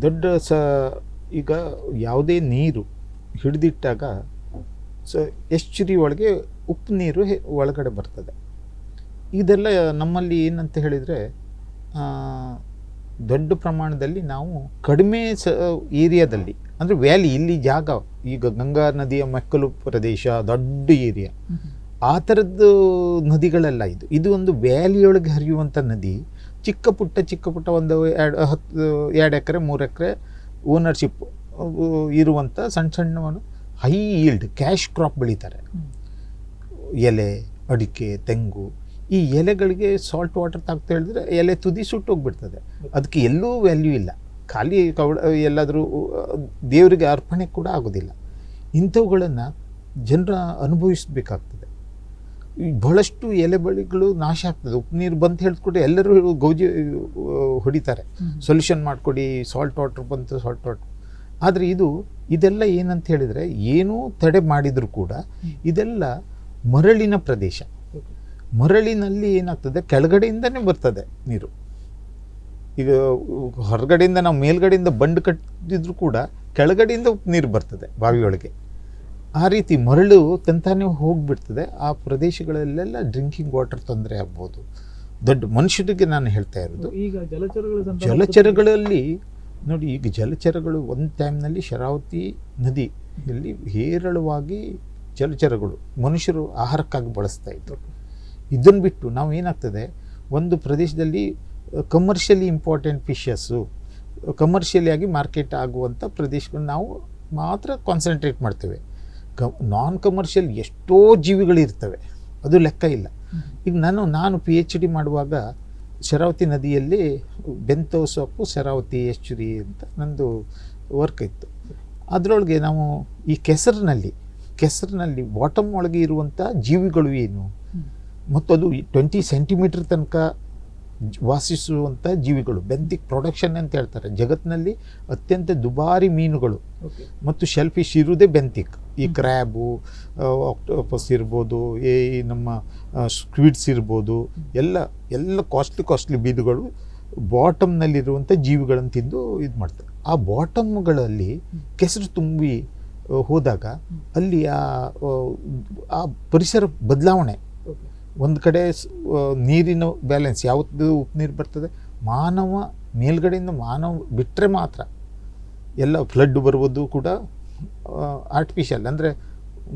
ದೊಡ್ಡ ಸ ಈಗ ಯಾವುದೇ ನೀರು ಹಿಡಿದಿಟ್ಟಾಗ ಸ ಎಶ್ಚುರಿ ಒಳಗೆ ಉಪ್ಪು ನೀರು ಒಳಗಡೆ ಬರ್ತದೆ. ಇದೆಲ್ಲ ನಮ್ಮಲ್ಲಿ ಏನಂತ ಹೇಳಿದರೆ ದೊಡ್ಡ ಪ್ರಮಾಣದಲ್ಲಿ ನಾವು ಕಡಿಮೆ ಸ ಏರಿಯಾದಲ್ಲಿ ಅಂದರೆ ವ್ಯಾಲಿ ಇಲ್ಲಿ ಜಾಗ ಈಗ ಗಂಗಾ ನದಿಯ ಮೆಕ್ಕಲು ಪ್ರದೇಶ ದೊಡ್ಡ ಏರಿಯಾ. ಆ ಥರದ್ದು ನದಿಗಳೆಲ್ಲ ಇದು. ಇದು ಒಂದು ವ್ಯಾಲಿಯೊಳಗೆ ಹರಿಯುವಂಥ ನದಿ. ಚಿಕ್ಕ ಪುಟ್ಟ ಚಿಕ್ಕ ಪುಟ್ಟ ಒಂದು ಎರಡು ಹತ್ತು ಎರಡು ಎಕರೆ ಮೂರು ಎಕರೆ ಓನರ್ಶಿಪ್ ಇರುವಂಥ ಸಣ್ಣ ಸಣ್ಣವನ್ನು ಹೈ ಈಲ್ಡ್ ಕ್ಯಾಶ್ ಕ್ರಾಪ್ ಬೆಳೀತಾರೆ. ಎಲೆ ಅಡಿಕೆ ತೆಂಗು ಈ ಎಲೆಗಳಿಗೆ ಸಾಲ್ಟ್ ವಾಟರ್ ತಾಕ್ತಾ ಹೇಳಿದ್ರೆ ಎಲೆ ತುದಿ ಸುಟ್ಟು ಹೋಗ್ಬಿಡ್ತದೆ ಅದಕ್ಕೆ ಎಲ್ಲೂ ವ್ಯಾಲ್ಯೂ ಇಲ್ಲ. ಖಾಲಿ ಕವಡ ಎಲ್ಲಾದರೂ ದೇವರಿಗೆ ಅರ್ಪಣೆ ಕೂಡ ಆಗೋದಿಲ್ಲ. ಇಂಥವುಗಳನ್ನು ಜನರ ಅನುಭವಿಸಬೇಕಾಗ್ತದೆ. ಈ ಬಹಳಷ್ಟು ಎಲೆ ಬಳ್ಳಿಗಳು ನಾಶ ಆಗ್ತದೆ. ಉಪ್ಪು ನೀರು ಬಂತು ಹೇಳಿದ್ಕೊಟ್ಟು ಎಲ್ಲರೂ ಗೌಜಿ ಹೊಡಿತಾರೆ. ಸೊಲ್ಯೂಷನ್ ಮಾಡಿಕೊಡಿ ಸಾಲ್ಟ್ ವಾಟ್ರ್ ಬಂತು ಸಾಲ್ಟ್ ವಾಟ್ರ್ ಆದರೆ ಇದು ಇದೆಲ್ಲ ಏನಂತ ಹೇಳಿದರೆ ಏನೂ ತಡೆ ಮಾಡಿದರೂ ಕೂಡ ಇದೆಲ್ಲ ಮರಳಿನ ಪ್ರದೇಶ. ಮರಳಿನಲ್ಲಿ ಏನಾಗ್ತದೆ? ಕೆಳಗಡೆಯಿಂದನೇ ಬರ್ತದೆ ನೀರು. ಈಗ ಹೊರಗಡೆಯಿಂದ ನಾವು ಮೇಲ್ಗಡೆಯಿಂದ ಬಂಡ್ ಕಟ್ಟಿದ್ರು ಕೂಡ ಕೆಳಗಡೆಯಿಂದ ನೀರು ಬರ್ತದೆ ಬಾವಿಯೊಳಗೆ. ಆ ರೀತಿ ಮರಳು ತಂತಾನೆ ಹೋಗಿಬಿಡ್ತದೆ. ಆ ಪ್ರದೇಶಗಳಲ್ಲೆಲ್ಲ ಡ್ರಿಂಕಿಂಗ್ ವಾಟರ್ ತೊಂದರೆ ಆಗ್ಬೋದು. ದೊಡ್ಡ ಮನುಷ್ಯರಿಗೆ ನಾನು ಹೇಳ್ತಾ ಇರೋದು. ಈಗ ಜಲಚರಗಳ ಜಲಚರಗಳಲ್ಲಿ ನೋಡಿ ಈಗ ಜಲಚರಗಳು ಒಂದು ಟೈಮ್ನಲ್ಲಿ ಶರಾವತಿ ನದಿಯಲ್ಲಿ ಹೇರಳವಾಗಿ ಜಲಚರಗಳು ಮನುಷ್ಯರು ಆಹಾರಕ್ಕಾಗಿ ಬಳಸ್ತಾ ಇದ್ರು. ಇದನ್ನು ಬಿಟ್ಟು ನಾವು ಏನಾಗ್ತದೆ? ಒಂದು ಪ್ರದೇಶದಲ್ಲಿ ಕಮರ್ಷಿಯಲಿ ಇಂಪಾರ್ಟೆಂಟ್ ಫಿಶಸ್ಸು ಕಮರ್ಷಿಯಲಿ ಆಗಿ ಮಾರ್ಕೆಟ್ ಆಗುವಂಥ ಪ್ರದೇಶಗಳನ್ನ ನಾವು ಮಾತ್ರ ಕಾನ್ಸಂಟ್ರೇಟ್ ಮಾಡ್ತೇವೆ. ಕ ನಾನ್ ಕಮರ್ಷಿಯಲ್ ಎಷ್ಟೋ ಜೀವಿಗಳಿರ್ತವೆ. ಅದು ಲೆಕ್ಕ ಇಲ್ಲ. ಈಗ ನಾನು ನಾನು ಪಿ ಎಚ್ ಡಿ ಮಾಡುವಾಗ ಶರಾವತಿ ನದಿಯಲ್ಲಿ ಬೆಂತೋ ಸೊಪ್ಪು ಶರಾವತಿ ಎಚ್ಚುರಿ ಅಂತ ನಂದು ವರ್ಕ್ ಇತ್ತು. ಅದರೊಳಗೆ ನಾವು ಈ ಕೆಸರಿನಲ್ಲಿ ಕೆಸರಿನಲ್ಲಿ ಬಾಟಮ್ ಒಳಗೆ ಇರುವಂಥ ಜೀವಿಗಳು ಏನು? ಮತ್ತು ಅದು ಟ್ವೆಂಟಿ ಸೆಂಟಿಮೀಟರ್ ತನಕ ವಾಸಿಸುವಂಥ ಜೀವಿಗಳು ಬೆಂತಿಕ್ ಪ್ರೊಡಕ್ಷನ್ ಅಂತ ಹೇಳ್ತಾರೆ. ಜಗತ್ತಿನಲ್ಲಿ ಅತ್ಯಂತ ದುಬಾರಿ ಮೀನುಗಳು. ಮತ್ತು ಶೆಲ್ಫಿಶ್ ಇರುವುದೇ ಬೆಂತಿಕ್ ಈ ಕ್ರ್ಯಾಬು ಆಕ್ಟೋಪಸ್ ಇರ್ಬೋದು ಈ ನಮ್ಮ ಸ್ಕ್ವಿಡ್ಸ್ ಇರ್ಬೋದು ಎಲ್ಲ ಎಲ್ಲ ಕಾಸ್ಟ್ಲಿ ಕಾಸ್ಟ್ಲಿ ಬೀದುಗಳು ಬಾಟಮ್ನಲ್ಲಿರುವಂಥ ಜೀವಿಗಳನ್ನು ತಿಂದು ಇದು ಮಾಡ್ತಾರೆ ಆ ಬಾಟಮ್ಗಳಲ್ಲಿ ಕೆಸರು ತುಂಬಿ ಹೋದಾಗ ಅಲ್ಲಿ ಆ ಪರಿಸರ ಬದಲಾವಣೆ ಒಂದು ಕಡೆ ನೀರಿನ ಬ್ಯಾಲೆನ್ಸ್ ಯಾವತ್ತು ಉಪ್ಪು ನೀರು ಬರ್ತದೆ? ಮಾನವ ಮೇಲ್ಗಡೆಯಿಂದ ಮಾನವ ಬಿಟ್ಟರೆ ಮಾತ್ರ ಎಲ್ಲ ಫ್ಲಡ್ ಬರುವುದು ಕೂಡ ಆರ್ಟಿಫಿಷಿಯಲ್ ಅಂದರೆ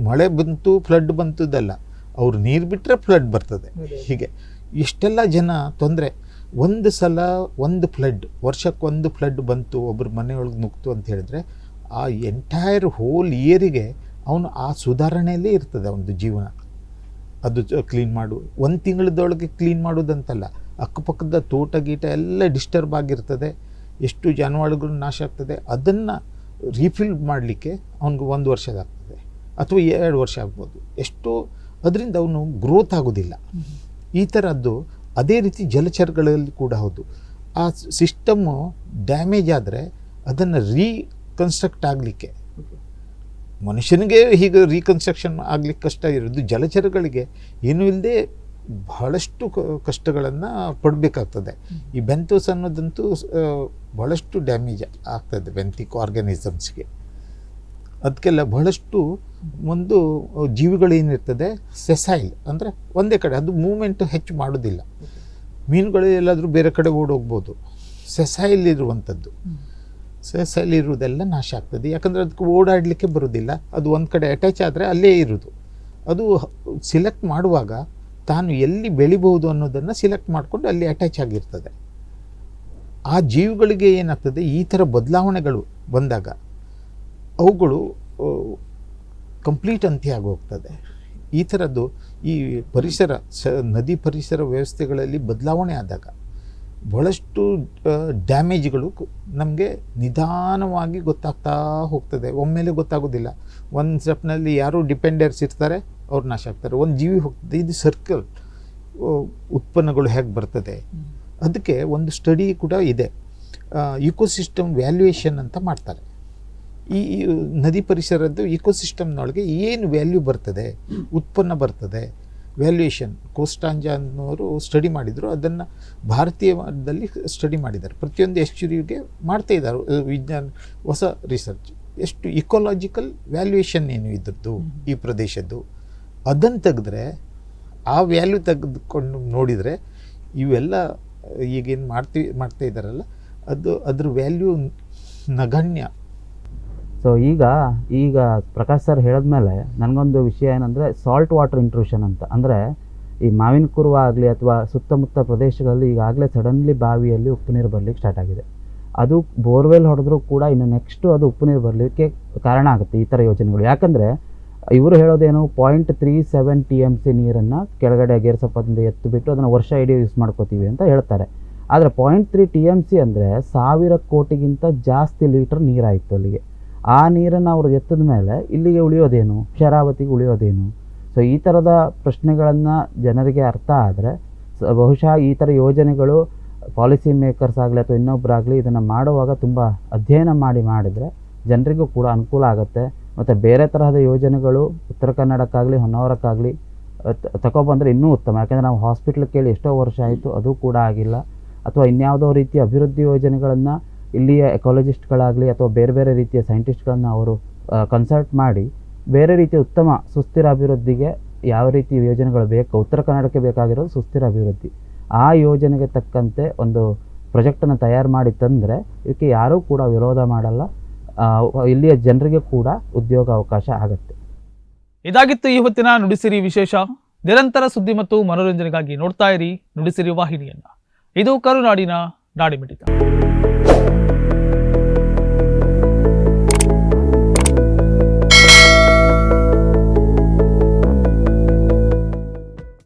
ಮಳೆ ಬಂತು ಫ್ಲಡ್ ಬಂತದಲ್ಲ. ಅವ್ರು ನೀರು ಬಿಟ್ಟರೆ ಫ್ಲಡ್ ಬರ್ತದೆ. ಹೀಗೆ. ಇಷ್ಟೆಲ್ಲ ಜನ ತೊಂದರೆ. ಒಂದು ಸಲ ಒಂದು ಫ್ಲಡ್ ವರ್ಷಕ್ಕೊಂದು ಫ್ಲಡ್ ಬಂತು ಒಬ್ಬರು ಮನೆಯೊಳಗೆ ನುಗ್ತು ಅಂತ ಹೇಳಿದ್ರೆ ಆ ಎಂಟೈರ್ ಹೋಲ್ ಇಯರಿಗೆ ಅವನು ಆ ಸುಧಾರಣೆಯಲ್ಲೇ ಇರ್ತದೆ ಅವನದು ಜೀವನ. ಅದು ಕ್ಲೀನ್ ಮಾಡು. ಒಂದು ತಿಂಗಳದೊಳಗೆ ಕ್ಲೀನ್ ಮಾಡೋದಂತಲ್ಲ, ಅಕ್ಕಪಕ್ಕದ ತೋಟ ಗೀಟ ಎಲ್ಲ ಡಿಸ್ಟರ್ಬ್ ಆಗಿರ್ತದೆ. ಎಷ್ಟು ಜಾನುವಾರುಗಳು ನಾಶ ಆಗ್ತದೆ, ಅದನ್ನು ರೀಫಿಲ್ ಮಾಡಲಿಕ್ಕೆ ಅವ್ನಿಗೆ ಒಂದು ವರ್ಷದಾಗ್ತದೆ ಅಥವಾ ಎರಡು ವರ್ಷ ಆಗ್ಬೋದು. ಎಷ್ಟೋ, ಅದರಿಂದ ಅವನು ಗ್ರೋತ್ ಆಗೋದಿಲ್ಲ. ಈ ಥರದ್ದು ಅದೇ ರೀತಿ ಜಲಚರಗಳಲ್ಲಿ ಕೂಡ ಹೌದು. ಆ ಸಿಸ್ಟಮ್ಮು ಡ್ಯಾಮೇಜ್ ಆದರೆ ಅದನ್ನು ರೀಕನ್ಸ್ಟ್ರಕ್ಟ್ ಆಗಲಿಕ್ಕೆ. ಮನುಷ್ಯನಿಗೆ ಹೀಗೆ ರೀಕನ್ಸ್ಟ್ರಕ್ಷನ್ ಆಗಲಿಕ್ಕೆ ಕಷ್ಟ ಇರೋದು ಜಲಚರಗಳಿಗೆ ಏನೂ ಇಲ್ಲದೆ ಬಹಳಷ್ಟು ಕಷ್ಟಗಳನ್ನು ಪಡಬೇಕಾಗ್ತದೆ. ಈ ಬೆಂತೋಸ್ ಅನ್ನೋದಂತೂ ಬಹಳಷ್ಟು ಡ್ಯಾಮೇಜ್ ಆಗ್ತದೆ ಬೆಂತಿಕ್ ಆರ್ಗ್ಯಾನಿಸಮ್ಸ್ಗೆ ಅದಕ್ಕೆಲ್ಲ ಬಹಳಷ್ಟು ಒಂದು ಜೀವಿಗಳೇನಿರ್ತದೆ ಸೆಸೈಲ್ ಅಂದರೆ ಒಂದೇ ಕಡೆ, ಅದು ಮೂಮೆಂಟ್ ಹೆಚ್ಚು ಮಾಡೋದಿಲ್ಲ ಮೀನುಗಳು ಎಲ್ಲಾದರೂ ಬೇರೆ ಕಡೆ ಓಡೋಗ್ಬೋದು. ಸೆಸೈಲ್ ಇರುವಂಥದ್ದು ಸೆಸೈಲ್ ಇರುವುದೆಲ್ಲ ನಾಶ ಆಗ್ತದೆ. ಯಾಕಂದರೆ ಅದಕ್ಕೆ ಓಡಾಡಲಿಕ್ಕೆ ಬರೋದಿಲ್ಲ ಅದು ಒಂದು ಕಡೆ ಅಟ್ಯಾಚ್ ಆದರೆ ಅಲ್ಲೇ ಇರೋದು ಅದು ಸಿಲೆಕ್ಟ್ ಮಾಡುವಾಗ ತಾನು ಎಲ್ಲಿ ಬೆಳಿಬಹುದು ಅನ್ನೋದನ್ನು ಸಿಲೆಕ್ಟ್ ಮಾಡಿಕೊಂಡು ಅಲ್ಲಿ ಅಟ್ಯಾಚ್ ಆಗಿರ್ತದೆ. ಆ ಜೀವಿಗಳಿಗೆ ಏನಾಗ್ತದೆ? ಈ ಥರ ಬದಲಾವಣೆಗಳು ಬಂದಾಗ ಅವುಗಳು ಕಂಪ್ಲೀಟ್ ಅಂತ್ಯ ಹೋಗ್ತದೆ ಈ ಥರದ್ದು ಈ ಪರಿಸರ, ಸ ನದಿ ಪರಿಸರ ವ್ಯವಸ್ಥೆಗಳಲ್ಲಿ ಬದಲಾವಣೆ ಆದಾಗ ಬಹಳಷ್ಟು ಡ್ಯಾಮೇಜ್ಗಳು ನಮಗೆ ನಿಧಾನವಾಗಿ ಗೊತ್ತಾಗ್ತಾ ಹೋಗ್ತದೆ. ಒಮ್ಮೆಲೆ ಗೊತ್ತಾಗೋದಿಲ್ಲ. ಒಂದು ಸ್ಟೆಪ್ನಲ್ಲಿ ಯಾರು ಡಿಪೆಂಡರ್ಸ್ ಇರ್ತಾರೆ ಅವ್ರು ನಾಶ ಆಗ್ತಾರೆ. ಒಂದು ಜೀವಿ ಹೋಗ್ತದೆ ಇದು ಸರ್ಕಲ್. ಉತ್ಪನ್ನಗಳು ಹೇಗೆ ಬರ್ತದೆ? ಅದಕ್ಕೆ ಒಂದು ಸ್ಟಡಿ ಕೂಡ ಇದೆ. ಇಕೋಸಿಸ್ಟಮ್ ವ್ಯಾಲ್ಯೂಯೇಷನ್ ಅಂತ ಮಾಡ್ತಾರೆ. ಈ ಈ ನದಿ ಪರಿಸರದ್ದು ಇಕೋಸಿಸ್ಟಮ್ನೊಳಗೆ ಏನು ವ್ಯಾಲ್ಯೂ ಬರ್ತದೆ? ಉತ್ಪನ್ನ ಬರ್ತದೆ? ವ್ಯಾಲ್ಯೂಯೇಷನ್ ಕೋಸ್ಟಾಂಜಾ ಅನ್ನೋರು ಸ್ಟಡಿ ಮಾಡಿದರು. ಅದನ್ನು ಭಾರತೀಯದಲ್ಲಿ ಸ್ಟಡಿ ಮಾಡಿದ್ದಾರೆ. ಪ್ರತಿಯೊಂದು ಎಸ್ಚುರಿಗೆ ಮಾಡ್ತಾ ಇದ್ದಾರೆ. ವಿಜ್ಞಾನ ಹೊಸ ರಿಸರ್ಚ್ ಎಷ್ಟು ಇಕೋಲಾಜಿಕಲ್ ವ್ಯಾಲ್ಯೂಯೇಷನ್ ಏನು ಇದ್ರದ್ದು ಈ ಪ್ರದೇಶದ್ದು? ಅದನ್ನು ತೆಗೆದ್ರೆ ಆ ವ್ಯಾಲ್ಯೂ ತೆಗೆದುಕೊಂಡು ನೋಡಿದರೆ ಇವೆಲ್ಲ ಈಗೇನು ಮಾಡ್ತೀವಿ ಮಾಡ್ತಾ ಇದ್ದಾರಲ್ಲ ಅದು ಅದ್ರ ವ್ಯಾಲ್ಯೂ ನಗಣ್ಯ. ಸೊ ಈಗ ಈಗ ಪ್ರಕಾಶ್ ಸರ್ ಹೇಳಿದ್ಮೇಲೆ ನನಗೊಂದು ವಿಷಯ ಏನಂದರೆ ಸಾಲ್ಟ್ ವಾಟರ್ ಇಂಟ್ರೂಷನ್ ಅಂತ. ಅಂದರೆ ಈ ಮಾವಿನ ಕುರುವ ಆಗಲಿ ಅಥವಾ ಸುತ್ತಮುತ್ತ ಪ್ರದೇಶಗಳಲ್ಲಿ ಈಗಾಗಲೇ ಸಡನ್ಲಿ ಬಾವಿಯಲ್ಲಿ ಉಪ್ಪು ನೀರು ಬರಲಿಕ್ಕೆ ಸ್ಟಾರ್ಟ್ ಆಗಿದೆ. ಅದು ಬೋರ್ವೆಲ್ ಹೊಡೆದ್ರೂ ಕೂಡ ಇನ್ನು ನೆಕ್ಸ್ಟು ಅದು ಉಪ್ಪು ನೀರು ಬರಲಿಕ್ಕೆ ಕಾರಣ ಆಗುತ್ತೆ ಈ ಥರ ಯೋಜನೆಗಳು. ಯಾಕಂದರೆ ಇವರು ಹೇಳೋದೇನು point three seven T M C ನೀರನ್ನು ಕೆಳಗಡೆ ಗೇರ್ಸಪ್ಪದಿಂದ ಎತ್ತು ಬಿಟ್ಟು ಅದನ್ನು ವರ್ಷ ಇಡೀ ಯೂಸ್ ಮಾಡ್ಕೋತೀವಿ ಅಂತ ಹೇಳ್ತಾರೆ. ಆದರೆ point three T M C ಅಂದರೆ ಸಾವಿರ ಕೋಟಿಗಿಂತ ಜಾಸ್ತಿ ಲೀಟ್ರ್ ನೀರಾಯಿತು ಅಲ್ಲಿಗೆ. ಆ ನೀರನ್ನು ಅವ್ರು ಎತ್ತದ ಮೇಲೆ ಇಲ್ಲಿಗೆ ಉಳಿಯೋದೇನು? ಶರಾವತಿಗೆ ಉಳಿಯೋದೇನು? ಸೊ ಈ ಥರದ ಪ್ರಶ್ನೆಗಳನ್ನು ಜನರಿಗೆ ಅರ್ಥ ಆದರೆ ಬಹುಶಃ ಈ ಥರ ಯೋಜನೆಗಳು ಪಾಲಿಸಿ ಮೇಕರ್ಸ್ ಆಗಲಿ ಅಥವಾ ಇನ್ನೊಬ್ಬರಾಗಲಿ ಇದನ್ನು ಮಾಡುವಾಗ ತುಂಬ ಅಧ್ಯಯನ ಮಾಡಿ ಮಾಡಿದರೆ ಜನರಿಗೂ ಕೂಡ ಅನುಕೂಲ ಆಗುತ್ತೆ. ಮತ್ತು ಬೇರೆ ತರಹದ ಯೋಜನೆಗಳು ಉತ್ತರ ಕನ್ನಡಕ್ಕಾಗಲಿ, ಹೊನ್ನಾವರಕ್ಕಾಗಲಿ ತಗೊಬಂದರೆ ಇನ್ನೂ ಉತ್ತಮ. ಯಾಕೆಂದರೆ ನಾವು ಹಾಸ್ಪಿಟ್ಲ್ ಕೇಳಿ ಎಷ್ಟೋ ವರ್ಷ ಆಯಿತು, ಅದು ಕೂಡ ಆಗಿಲ್ಲ. ಅಥವಾ ಇನ್ಯಾವುದೋ ರೀತಿಯ ಅಭಿವೃದ್ಧಿ ಯೋಜನೆಗಳನ್ನು ಇಲ್ಲಿಯ ಎಕಾಲಜಿಸ್ಟ್ಗಳಾಗಲಿ ಅಥವಾ ಬೇರೆ ಬೇರೆ ರೀತಿಯ ಸೈಂಟಿಸ್ಟ್ಗಳನ್ನು ಅವರು ಕನ್ಸಲ್ಟ್ ಮಾಡಿ ಬೇರೆ ರೀತಿಯ ಉತ್ತಮ ಸುಸ್ಥಿರ ಅಭಿವೃದ್ಧಿಗೆ ಯಾವ ರೀತಿ ಯೋಜನೆಗಳು ಬೇಕು, ಉತ್ತರ ಕನ್ನಡಕ್ಕೆ ಬೇಕಾಗಿರೋದು ಸುಸ್ಥಿರ ಅಭಿವೃದ್ಧಿ. ಆ ಯೋಜನೆಗೆ ತಕ್ಕಂತೆ ಒಂದು ಪ್ರೊಜೆಕ್ಟನ್ನು ತಯಾರು ಮಾಡಿ ತಂದರೆ ಇದಕ್ಕೆ ಯಾರೂ ಕೂಡ ವಿರೋಧ ಮಾಡಲ್ಲ ಇಲ್ಲಿಯ ಜನರಿಗೆ ಕೂಡ ಉದ್ಯೋಗ ಅವಕಾಶ ಆಗುತ್ತೆ. ಇದಾಗಿತ್ತು ಈ ಹೊತ್ತಿನ ನುಡಿಸಿರಿ ವಿಶೇಷ. ನಿರಂತರ ಸುದ್ದಿ ಮತ್ತು ಮನೋರಂಜನೆಗಾಗಿ ನೋಡ್ತಾ ಇರಿ ನುಡಿಸಿರಿ ವಾಹಿನಿಯನ್ನು. ಇದು ಕರುನಾಡಿನ ನಾಡಿಮಿಡಿತ.